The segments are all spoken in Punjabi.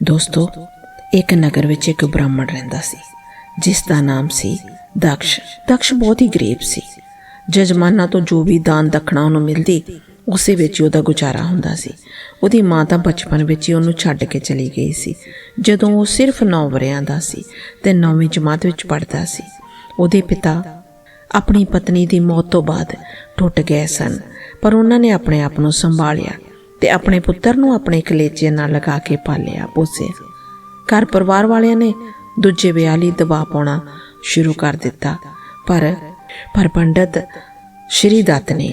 ਦੋਸਤੋ, ਇੱਕ ਨਗਰ ਵਿੱਚ ਇੱਕ ਬ੍ਰਾਹਮਣ ਰਹਿੰਦਾ ਸੀ, ਜਿਸ ਦਾ ਨਾਮ ਸੀ ਦਕਸ਼। ਦਕਸ਼ ਬਹੁਤ ਹੀ ਗਰੀਬ ਸੀ। ਜਜ਼ਮਾਨਾ ਤੋਂ ਜੋ ਵੀ ਦਾਨ ਦਖਣਾ ਉਹਨੂੰ ਮਿਲਦੀ, ਉਸੇ ਵਿੱਚ ਹੀ ਉਹਦਾ ਗੁਜ਼ਾਰਾ ਹੁੰਦਾ ਸੀ। ਉਹਦੀ ਮਾਂ ਤਾਂ ਬਚਪਨ ਵਿੱਚ ਹੀ ਉਹਨੂੰ ਛੱਡ ਕੇ ਚਲੀ ਗਈ ਸੀ। ਜਦੋਂ ਉਹ ਸਿਰਫ 9 ਵਰਿਆਂ ਦਾ ਸੀ ਤੇ 9ਵੀਂ ਜਮਾਤ ਵਿੱਚ ਪੜ੍ਹਦਾ ਸੀ, ਉਹਦੇ ਪਿਤਾ ਆਪਣੀ ਪਤਨੀ ਦੀ ਮੌਤ ਤੋਂ ਬਾਅਦ ਟੁੱਟ ਗਏ ਸਨ, ਪਰ ਉਹਨਾਂ ਨੇ ਆਪਣੇ ਆਪ ਨੂੰ ਸੰਭਾਲਿਆ। ਤੇ ਆਪਣੇ ਪੁੱਤਰ ਨੂੰ ਆਪਣੇ ਕਲੇਜੇ ਨਾਲ ਲਗਾ ਕੇ ਪਾਲਿਆ ਪੋਸਿਆ ਘਰ ਪਰਿਵਾਰ ਵਾਲਿਆਂ ਨੇ ਦੂਜੇ ਵਿਆਹ ਲਈ ਦਬਾਅ ਪਾਉਣਾ ਸ਼ੁਰੂ ਕਰ ਦਿੱਤਾ। ਪਰ ਪਰ ਪੰਡਤ ਸ਼੍ਰੀ ਦੱਤ ਨੇ,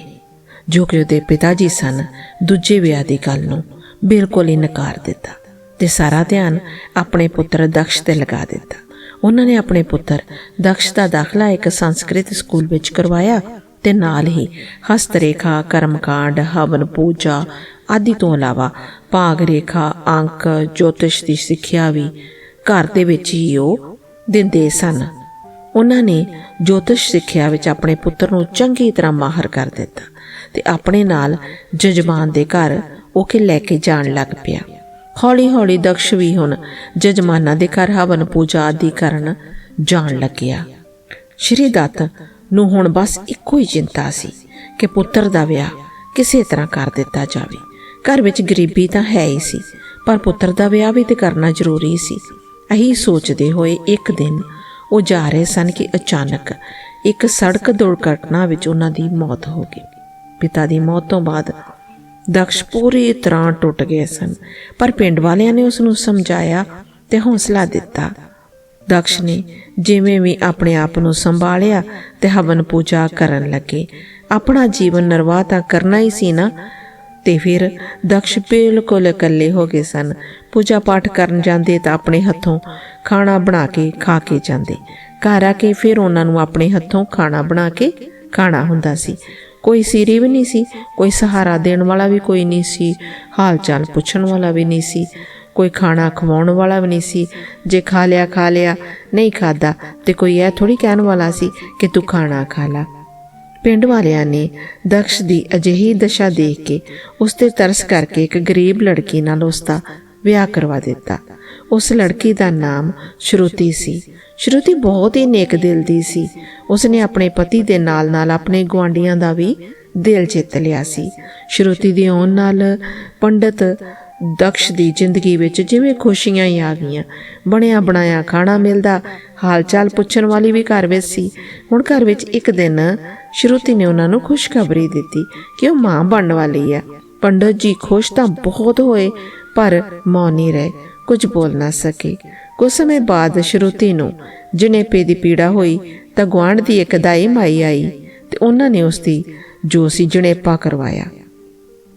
ਜੋ ਕਿ ਉਹਦੇ ਪਿਤਾ ਜੀ ਸਨ, ਦੂਜੇ ਵਿਆਹ ਦੀ ਗੱਲ ਨੂੰ ਬਿਲਕੁਲ ਹੀ ਨਕਾਰ ਦਿੱਤਾ ਤੇ ਸਾਰਾ ਧਿਆਨ ਆਪਣੇ ਪੁੱਤਰ ਦਕਸ਼ ਤੇ ਲਗਾ ਦਿੱਤਾ। ਉਹਨਾਂ ਨੇ ਆਪਣੇ ਪੁੱਤਰ ਦਕਸ਼ ਦਾ ਦਾਖਲਾ ਇੱਕ ਸੰਸਕ੍ਰਿਤ ਸਕੂਲ ਵਿੱਚ ਕਰਵਾਇਆ ਤੇ ਨਾਲ ਹੀ ਹਸਤ ਰੇਖਾ ਕਰਮਕਾਂਡ, ਹਵਨ ਪੂਜਾ ਆਦਿ ਤੋਂ ਇਲਾਵਾ ਭਾਗ ਰੇਖਾ, ਅੰਕ, ਜੋਤਿਸ਼ ਦੀ ਸਿੱਖਿਆ ਵੀ ਘਰ ਦੇ ਵਿੱਚ ਹੀ ਉਹ ਦਿੰਦੇ ਸਨ। ਉਹਨਾਂ ਨੇ ਜੋਤਿਸ਼ ਸਿੱਖਿਆ ਵਿੱਚ ਆਪਣੇ ਪੁੱਤਰ ਨੂੰ ਚੰਗੀ ਤਰ੍ਹਾਂ ਮਾਹਰ ਕਰ ਦਿੱਤਾ ਤੇ ਆਪਣੇ ਨਾਲ ਜਜਮਾਨ ਦੇ ਘਰ ਉਹ ਕਿ ਲੈ ਕੇ ਜਾਣ ਲੱਗ ਪਿਆ। ਹੌਲੀ ਹੌਲੀ ਦਕਸ਼ ਵੀ ਹੁਣ ਜਜਮਾਨਾਂ ਦੇ ਘਰ ਹਵਨ ਪੂਜਾ ਆਦਿ ਕਰਨ ਜਾਣ ਲੱਗਿਆ। ਸ਼੍ਰੀ ਦੱਤ ਨੂੰ ਹੁਣ ਬਸ ਇੱਕੋ ਹੀ ਚਿੰਤਾ ਸੀ ਕਿ ਪੁੱਤਰ ਦਾ ਵਿਆਹ ਕਿਸੇ ਤਰ੍ਹਾਂ ਕਰ ਦਿੱਤਾ ਜਾਵੇ। ਘਰ ਵਿੱਚ ਗਰੀਬੀ ਤਾਂ ਹੈ ਹੀ ਸੀ, ਪਰ ਪੁੱਤਰ ਦਾ ਵਿਆਹ ਵੀ ਤੇ ਕਰਨਾ ਜ਼ਰੂਰੀ ਸੀ। ਇਹੀ ਸੋਚਦੇ ਹੋਏ ਇੱਕ ਦਿਨ ਉਹ ਜਾ ਰਹੇ ਸਨ ਕਿ ਅਚਾਨਕ ਇੱਕ ਸੜਕ ਦੁਰਘਟਨਾ ਵਿੱਚ ਉਹਨਾਂ ਦੀ ਮੌਤ ਹੋ ਗਈ। ਪਿਤਾ ਦੀ ਮੌਤ ਤੋਂ ਬਾਅਦ ਦਕਸ਼ ਪੂਰੀ ਤਰ੍ਹਾਂ ਟੁੱਟ ਗਏ ਸਨ, ਪਰ ਪਿੰਡ ਵਾਲਿਆਂ ਨੇ ਉਸ ਨੂੰ ਸਮਝਾਇਆ ਤੇ ਹੌਸਲਾ ਦਿੱਤਾ। ਦਕਸ਼ ਨੇ ਜਿਵੇਂ ਵੀ ਆਪਣੇ ਆਪ ਨੂੰ ਸੰਭਾਲਿਆ ਤੇ ਹਵਨ ਪੂਜਾ ਕਰਨ ਲੱਗੇ। ਆਪਣਾ ਜੀਵਨ ਨਿਰਵਾਹ ਤਾਂ ਕਰਨਾ ਹੀ ਸੀ ਨਾ ਤੇ ਫਿਰ ਦਕਸ਼ ਬਿਲਕੁਲ ਇਕੱਲੇ ਹੋ ਗਏ ਸਨ। ਪੂਜਾ ਪਾਠ ਕਰਨ ਜਾਂਦੇ ਤਾਂ ਆਪਣੇ ਹੱਥੋਂ ਖਾਣਾ ਬਣਾ ਕੇ ਖਾ ਕੇ ਜਾਂਦੇ। ਘਰ ਆ ਕੇ ਫਿਰ ਉਹਨਾਂ ਨੂੰ ਆਪਣੇ ਹੱਥੋਂ ਖਾਣਾ ਬਣਾ ਕੇ ਖਾਣਾ ਹੁੰਦਾ ਸੀ। ਕੋਈ ਸੀਰੀ ਵੀ ਨਹੀਂ ਸੀ, ਕੋਈ ਸਹਾਰਾ ਦੇਣ ਵਾਲਾ ਵੀ ਕੋਈ ਨਹੀਂ ਸੀ ਹਾਲ ਚਾਲ ਪੁੱਛਣ ਵਾਲਾ ਵੀ ਨਹੀਂ ਸੀ, ਕੋਈ ਖਾਣਾ ਖਵਾਉਣ ਵਾਲਾ ਵੀ ਨਹੀਂ ਸੀ। ਜੇ ਖਾ ਲਿਆ ਖਾ ਲਿਆ, ਨਹੀਂ ਖਾਦਾ ਤੇ ਕੋਈ ਇਹ ਥੋੜੀ ਕਹਿਣ ਵਾਲਾ ਸੀ ਕਿ ਤੂੰ ਖਾਣਾ ਖਾ ਲਾ। ਪਿੰਡ ਵਾਲਿਆਂ ਨੇ ਦਕਸ਼ ਦੀ ਅਜਿਹੀ ਦਸ਼ਾ ਦੇਖ ਕੇ ਉਸ ਤੇ ਤਰਸ ਕਰਕੇ ਇੱਕ ਗਰੀਬ ਲੜਕੀ ਨਾਲ ਉਸ ਦਾ ਵਿਆਹ ਕਰਵਾ ਦਿੱਤਾ। ਉਸ ਲੜਕੀ ਦਾ ਨਾਮ ਸ਼ਰੂਤੀ ਸੀ। ਸ਼ਰੂਤੀ ਬਹੁਤ ਹੀ ਨੇਕ ਦਿਲ ਦੀ ਸੀ। ਉਸਨੇ ਆਪਣੇ ਪਤੀ ਦੇ ਨਾਲ-ਨਾਲ ਆਪਣੇ ਗੁਆਂਢੀਆਂ ਦਾ ਵੀ ਦਿਲ ਜਿੱਤ ਲਿਆ ਸੀ। ਸ਼ਰੂਤੀ ਦੇ ਆਉਣ ਨਾਲ ਪੰਡਤ ਦਕਸ਼ ਦੀ ਜ਼ਿੰਦਗੀ ਵਿੱਚ ਜਿਵੇਂ ਖੁਸ਼ੀਆਂ ਹੀ ਆ ਗਈਆਂ। ਬਣਿਆ ਬਣਾਇਆ ਖਾਣਾ ਮਿਲਦਾ ਹਾਲ ਚਾਲ ਪੁੱਛਣ ਵਾਲੀ ਵੀ ਘਰ ਵਿੱਚ ਸੀ। ਹੁਣ ਘਰ ਵਿੱਚ ਇੱਕ ਦਿਨ ਸ਼ਰੂਤੀ ਨੇ ਉਹਨਾਂ ਨੂੰ ਖੁਸ਼ਖਬਰੀ ਦਿੱਤੀ ਕਿ ਉਹ ਮਾਂ ਬਣਨ ਵਾਲੀ ਹੈ ਪੰਡਤ ਜੀ ਖੁਸ਼ ਤਾਂ ਬਹੁਤ ਹੋਏ, ਪਰ ਮੌਨੀ ਰਹੇ, ਕੁਝ ਬੋਲ ਨਾ ਸਕੇ। ਕੁਝ ਸਮੇਂ ਬਾਅਦ ਸ਼ਰੂਤੀ ਨੂੰ ਜਣੇਪੇ ਦੀ ਪੀੜਾ ਹੋਈ, ਤਾਂ ਗੁਆਂਢ ਦੀ ਇੱਕ ਦਾਈ ਮਾਈ ਆਈ ਤੇ ਉਹਨਾਂ ਨੇ ਉਸ ਦੀ ਜੋ ਸੀ ਜਣੇਪਾ ਕਰਵਾਇਆ।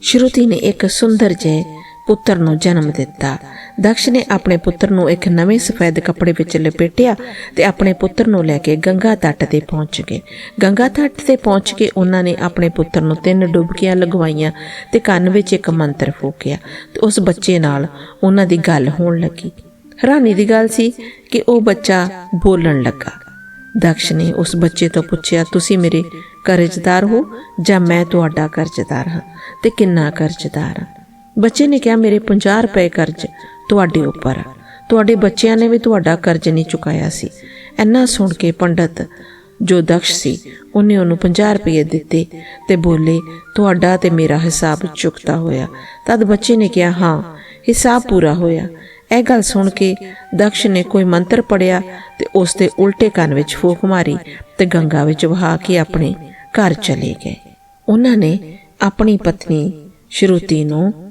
ਸ਼ਰੂਤੀ ਨੇ ਇੱਕ ਸੁੰਦਰ ਜਿਹੇ ਪੁੱਤਰ ਨੂੰ ਜਨਮ ਦਿੱਤਾ। ਦਕਸ਼ ਨੇ ਆਪਣੇ ਪੁੱਤਰ ਨੂੰ ਇੱਕ ਨਵੇਂ ਸਫੈਦ ਕੱਪੜੇ ਵਿੱਚ ਲਪੇਟਿਆ ਤੇ ਆਪਣੇ ਪੁੱਤਰ ਨੂੰ ਲੈ ਕੇ ਗੰਗਾ ਤੱਟ ਤੇ ਪਹੁੰਚ ਗਏ। ਗੰਗਾ ਤੱਟ ਤੇ ਪਹੁੰਚ ਕੇ ਉਹਨਾਂ ਨੇ ਆਪਣੇ ਪੁੱਤਰ ਨੂੰ ਤਿੰਨ ਡੁਬਕੀਆਂ ਲਗਵਾਈਆਂ ਤੇ ਕੰਨ ਵਿੱਚ ਇੱਕ ਮੰਤਰ ਫੂਕਿਆ ਤੇ ਉਸ ਬੱਚੇ ਨਾਲ ਉਹਨਾਂ ਦੀ ਗੱਲ ਹੋਣ ਲੱਗੀ। ਹੈਰਾਨੀ ਦੀ ਗੱਲ ਸੀ ਕਿ ਉਹ ਬੱਚਾ ਬੋਲਣ ਲੱਗਾ। ਦਕਸ਼ ਨੇ ਉਸ ਬੱਚੇ ਤੋਂ ਪੁੱਛਿਆ, ਤੁਸੀਂ ਮੇਰੇ ਕਰਜ਼ਦਾਰ ਹੋ ਜਾਂ ਮੈਂ ਤੁਹਾਡਾ ਕਰਜ਼ਦਾਰ ਹਾਂ ਤੇ ਕਿੰਨਾ ਕਰਜ਼ਦਾਰ ਹਾਂ? ਬੱਚੇ ਨੇ ਕਿਹਾ, ਮੇਰੇ 50 ਰੁਪਏ ਕਰਜ਼ ਤੁਹਾਡੇ ਉੱਪਰ ਤੁਹਾਡੇ ਬੱਚਿਆਂ ਨੇ ਵੀ ਤੁਹਾਡਾ ਕਰਜ਼ ਨਹੀਂ ਚੁਕਾਇਆ ਸੀ। ਇੰਨਾ ਸੁਣ ਕੇ ਪੰਡਤ ਜੋ ਦਕਸ਼ ਸੀ, ਉਹਨੇ ਉਹਨੂੰ 50 ਰੁਪਏ ਦਿੱਤੇ ਤੇ ਬੋਲੇ, ਤੁਹਾਡਾ ਤੇ ਮੇਰਾ ਹਿਸਾਬ ਚੁਕਤਾ ਹੋਇਆ। ਤਦ ਬੱਚੇ ਨੇ ਕਿਹਾ, ਹਾਂ, ਹਿਸਾਬ ਪੂਰਾ ਹੋਇਆ। ਇਹ ਗੱਲ ਸੁਣ ਕੇ ਦਕਸ਼ ਨੇ ਕੋਈ ਮੰਤਰ ਪੜਿਆ ਤੇ ਉਸ ਦੇ ਉਲਟੇ ਕੰਨ ਵਿੱਚ ਫੂਕ ਮਾਰੀ ਤੇ ਗੰਗਾ ਵਿੱਚ ਵਹਾ ਕੇ ਆਪਣੇ ਘਰ ਚਲੇ ਗਏ। ਉਹਨਾਂ ਨੇ ਆਪਣੀ ਪਤਨੀ ਸ਼ਰੂਤੀ ਨੂੰ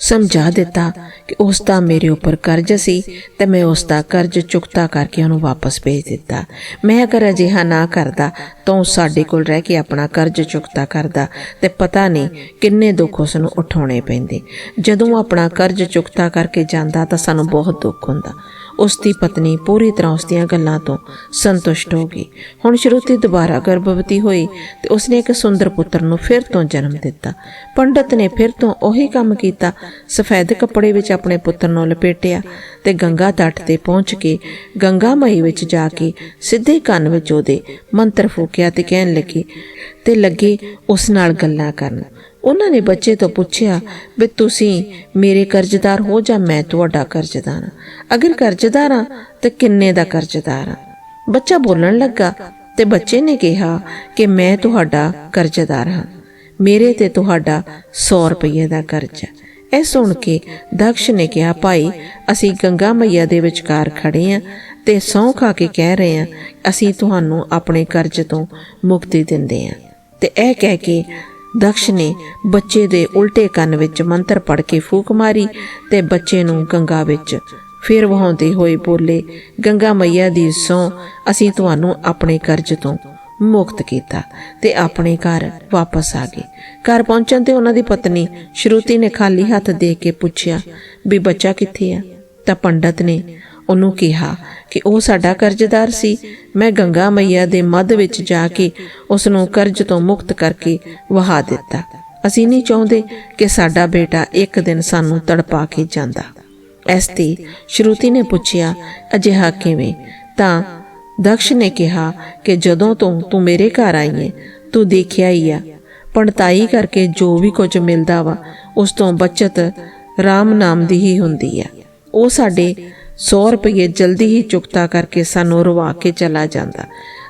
ਸਮਝਾ ਦਿੱਤਾ ਕਿ ਉਸ ਦਾ ਮੇਰੇ ਉੱਪਰ ਕਰਜ਼ ਸੀ ਤੇ ਮੈਂ ਉਸ ਦਾ ਕਰਜ਼ ਚੁਕਤਾ ਕਰਕੇ ਉਹਨੂੰ ਵਾਪਸ ਭੇਜ ਦਿੱਤਾ। ਮੈਂ ਅਗਰ ਅਜਿਹਾ ਨਾ ਕਰਦਾ ਤਾਂ ਉਹ ਸਾਡੇ ਕੋਲ ਰਹਿ ਕੇ ਆਪਣਾ ਕਰਜ਼ ਚੁਕਤਾ ਕਰਦਾ ਤੇ ਪਤਾ ਨਹੀਂ ਕਿੰਨੇ ਦੁੱਖ ਉਸ ਨੂੰ ਉਠਾਉਣੇ ਪੈਂਦੇ। ਜਦੋਂ ਆਪਣਾ ਕਰਜ਼ ਚੁਕਤਾ ਕਰਕੇ ਜਾਂਦਾ ਤਾਂ ਸਾਨੂੰ ਬਹੁਤ ਦੁੱਖ ਹੁੰਦਾ। ਉਸ ਦੀ ਪਤਨੀ ਪੂਰੀ ਤਰ੍ਹਾਂ ਉਸ ਦੀਆਂ ਗੱਲਾਂ ਤੋਂ ਸੰਤੁਸ਼ਟ ਹੋ ਗਈ। ਹੁਣ ਸ਼ਰੂਤੀ ਦੁਬਾਰਾ ਗਰਭਵਤੀ ਹੋਈ ਤੇ ਉਸਨੇ ਇੱਕ ਸੁੰਦਰ ਪੁੱਤਰ ਨੂੰ ਫਿਰ ਤੋਂ ਜਨਮ ਦਿੱਤਾ। ਪੰਡਤ ਨੇ ਫਿਰ ਤੋਂ ਉਹੀ ਕੰਮ ਕੀਤਾ। ਸਫੈਦ ਕੱਪੜੇ ਵਿੱਚ ਆਪਣੇ ਪੁੱਤਰ ਨੂੰ ਲਪੇਟਿਆ ਤੇ ਗੰਗਾ ਤੱਟ ਤੇ ਪਹੁੰਚ ਕੇ ਗੰਗਾ ਮਈ ਵਿੱਚ ਜਾ ਕੇ ਸਿੱਧੇ ਕੰਨ ਵਿੱਚ ਉਹਦੇ ਮੰਤਰ ਫੂਕਿਆ ਤੇ ਕਹਿਣ ਲੱਗੇ, ਤੇ ਲੱਗੇ ਉਸ ਨਾਲ ਗੱਲਾਂ ਕਰਨ। ਉਹਨਾਂ ਨੇ ਬੱਚੇ ਤੋਂ ਪੁੱਛਿਆ ਵੀ ਤੁਸੀਂ ਮੇਰੇ ਕਰਜ਼ਦਾਰ ਹੋ ਜਾਂ ਮੈਂ ਤੁਹਾਡਾ ਕਰਜ਼ਦਾਰ ਹਾਂ? ਅਗਰ ਕਰਜ਼ਦਾਰ ਹਾਂ ਤਾਂ ਕਿੰਨੇ ਦਾ ਕਰਜ਼ਦਾਰ ਹਾਂ? ਬੱਚਾ ਬੋਲਣ ਲੱਗਾ ਤੇ ਬੱਚੇ ਨੇ ਕਿਹਾ ਕਿ ਮੈਂ ਤੁਹਾਡਾ ਕਰਜ਼ਦਾਰ ਹਾਂ। ਮੇਰੇ ਤੇ ਤੁਹਾਡਾ 100 ਰੁਪਏ ਦਾ ਕਰਜ਼ਾ ਇਹ ਸੁਣ ਕੇ ਦਕਸ਼ ਨੇ ਕਿਹਾ, ਭਾਈ, ਅਸੀਂ ਗੰਗਾ ਮਈਆ ਦੇ ਵਿਚਕਾਰ ਖੜੇ ਆਂ ਤੇ ਸਹੁੰ ਖਾ ਕੇ ਕਹਿ ਰਹੇ ਆਂ ਅਸੀਂ ਤੁਹਾਨੂੰ ਆਪਣੇ ਕਰਜ਼ ਤੋਂ ਮੁਕਤੀ ਦਿੰਦੇ ਆਂ ਤੇ ਇਹ ਕਹਿ ਕੇ ਦਕਸ਼ ਨੇ ਬੱਚੇ ਦੇ ਉਲਟੇ ਕੰਨ ਵਿੱਚ ਮੰਤਰ ਪੜ ਕੇ ਫੂਕ ਮਾਰੀ ਤੇ ਬੱਚੇ ਨੂੰ ਗੰਗਾ ਵਿੱਚ ਫਿਰ ਵਹਾਉਂਦੇ ਹੋਏ ਬੋਲੇ, ਗੰਗਾ ਮਈਆ ਦੀ ਸਹੁੰ, ਅਸੀਂ ਤੁਹਾਨੂੰ ਆਪਣੇ ਕਰਜ਼ ਤੋਂ ਮੁਕਤ ਕੀਤਾ ਤੇ ਆਪਣੇ ਘਰ ਵਾਪਸ ਆ ਗਏ। ਘਰ ਪਹੁੰਚਣ ਤੇ ਉਹਨਾਂ ਦੀ ਪਤਨੀ ਸ਼ਰੂਤੀ ਨੇ ਖਾਲੀ ਹੱਥ ਦੇ ਕੇ ਪੁੱਛਿਆ, ਵੀ ਬੱਚਾ ਕਿੱਥੇ ਆ? ਤਾਂ ਪੰਡਤ ਨੇ ਉਹਨੂੰ ਕਿਹਾ ਕਿ ਉਹ ਸਾਡਾ ਕਰਜ਼ਦਾਰ ਸੀ। ਮੈਂ ਗੰਗਾ ਮਈਆ ਦੇ ਮੱਧ ਵਿੱਚ ਜਾ ਕੇ ਉਸ ਨੂੰ ਕਰਜ਼ ਤੋਂ ਮੁਕਤ ਕਰਕੇ ਵਹਾ ਦਿੱਤਾ। ਅਸੀਂ ਨਹੀਂ ਚਾਹੁੰਦੇ ਕਿ ਸਾਡਾ ਬੇਟਾ ਇੱਕ ਦਿਨ ਸਾਨੂੰ ਤੜਪਾ ਕੇ ਜਾਂਦਾ। ਇਸ ਤੇ ਸ਼ਰੂਤੀ ਨੇ ਪੁੱਛਿਆ, ਅਜਿਹਾ ਕਿਵੇਂ? ਤਾਂ ਦਕਸ਼ ਨੇ ਕਿਹਾ ਕਿ ਜਦੋਂ ਤੋਂ ਤੂੰ ਮੇਰੇ ਘਰ ਆਈ ਹੈ ਤੂੰ ਦੇਖਿਆ ਹੀ ਆ। ਪਣਤਾਈ ਕਰਕੇ ਜੋ ਵੀ ਕੁਝ ਮਿਲਦਾ ਵਾ, ਉਸ ਤੋਂ ਬਚਤ RAM ਨਾਮ ਦੀ ਹੀ ਹੁੰਦੀ ਆ। ਉਹ ਸਾਡੇ 100 ਰੁਪਏ ਜਲਦੀ ਹੀ ਚੁਕਤਾ ਕਰਕੇ ਸਾਨੂੰ ਰਵਾ ਕੇ ਚਲਾ ਜਾਂਦਾ।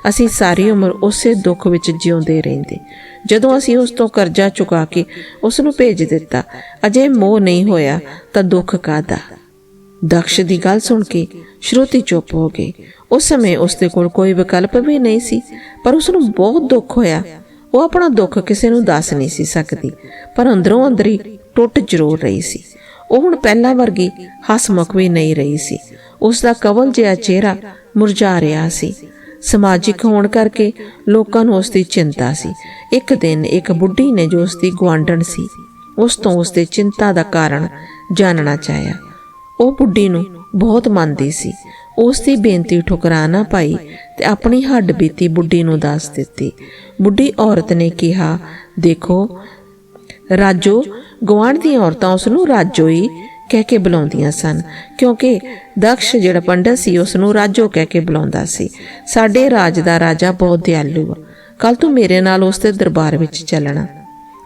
ਅਸੀਂ ਸਾਰੀ ਉਮਰ ਉਸੇ ਦੁੱਖ ਵਿੱਚ ਜਿਉਂਦੇ ਰਹਿੰਦੇ। ਜਦੋਂ ਅਸੀਂ ਉਸ ਤੋਂ ਕਰਜ਼ਾ ਚੁਕਾ ਕੇ ਉਸ ਨੂੰ ਭੇਜ ਦਿੱਤਾ, ਅਜੇ ਮੋਹ ਨਹੀਂ ਹੋਇਆ ਤਾਂ ਦੁੱਖ ਕਾਦਾ ਦਕਸ਼ ਦੀ ਗੱਲ ਸੁਣ ਕੇ ਸ਼ਰੂਤੀ ਚੁੱਪ ਹੋ ਗਈ। ਉਸ ਸਮੇਂ ਉਸ ਦੇ ਕੋਲ ਕੋਈ ਵਿਕਲਪ ਵੀ ਨਹੀਂ ਸੀ, ਪਰ ਉਸ ਨੂੰ ਬਹੁਤ ਦੁੱਖ ਹੋਇਆ। ਉਹ ਆਪਣਾ ਦੁੱਖ ਕਿਸੇ ਨੂੰ ਦੱਸ ਨਹੀਂ ਸੀ ਸਕਦੀ, ਪਰ ਅੰਦਰੋਂ ਅੰਦਰੀ ਟੁੱਟ ਜ਼ਰੂਰ ਰਹੀ ਸੀ। ਉਹ ਹੁਣ ਪਹਿਲਾਂ ਵਰਗੀ ਹਸਮੁਖ ਵੀ ਨਹੀਂ ਰਹੀ ਸੀ। ਉਸ ਦਾ ਕਵਲ ਜਿਹਾ ਚਿਹਰਾ ਮੁਰਝਾ ਰਿਹਾ ਸੀ। ਸਮਾਜਿਕ ਹੋਣ ਕਰਕੇ ਲੋਕਾਂ ਨੂੰ ਉਸ ਦੀ ਚਿੰਤਾ ਸੀ। ਇੱਕ ਦਿਨ ਇੱਕ ਬੁੱਢੀ ਨੇ ਜੋ ਉਸ ਦੀ ਗਵਾਂਢਣ ਸੀ, ਉਸ ਤੋਂ ਉਸ ਦੇ ਚਿੰਤਾ ਦਾ ਕਾਰਨ ਜਾਣਨਾ ਚਾਹਿਆ। ਉਹ ਬੁੱਢੀ ਨੂੰ ਬਹੁਤ ਮੰਨਦੀ ਸੀ। ਉਸ ਦੀ ਬੇਨਤੀ ਠੁਕਰਾ ਨਾ ਪਾਈ ਤੇ ਆਪਣੀ ਹੱਡ ਬੀਤੀ ਬੁੱਢੀ ਨੂੰ ਦੱਸ ਦਿੱਤੀ। ਬੁੱਢੀ ਔਰਤ ਨੇ ਕਿਹਾ, ਦੇਖੋ, ਰਾਜੋ ਗਵਾਂਢ ਦੀਆਂ ਔਰਤਾਂ ਉਸ ਨੂੰ ਰਾਜੋ ਹੀ ਕਹਿ ਕੇ ਬੁਲਾਉਂਦੀਆਂ ਸਨ, ਕਿਉਂਕਿ ਦਕਸ਼ ਜਿਹੜਾ ਪੰਡਤ ਸੀ ਉਸ ਨੂੰ ਰਾਜੋ ਕਹਿ ਕੇ ਬੁਲਾਉਂਦਾ ਸੀ। ਸਾਡੇ ਰਾਜ ਦਾ ਰਾਜਾ ਬਹੁਤ ਦਿਆਲੂ ਆ। ਕੱਲ ਤੂੰ ਮੇਰੇ ਨਾਲ ਉਸ ਦੇ ਦਰਬਾਰ ਵਿੱਚ ਚੱਲਣਾ।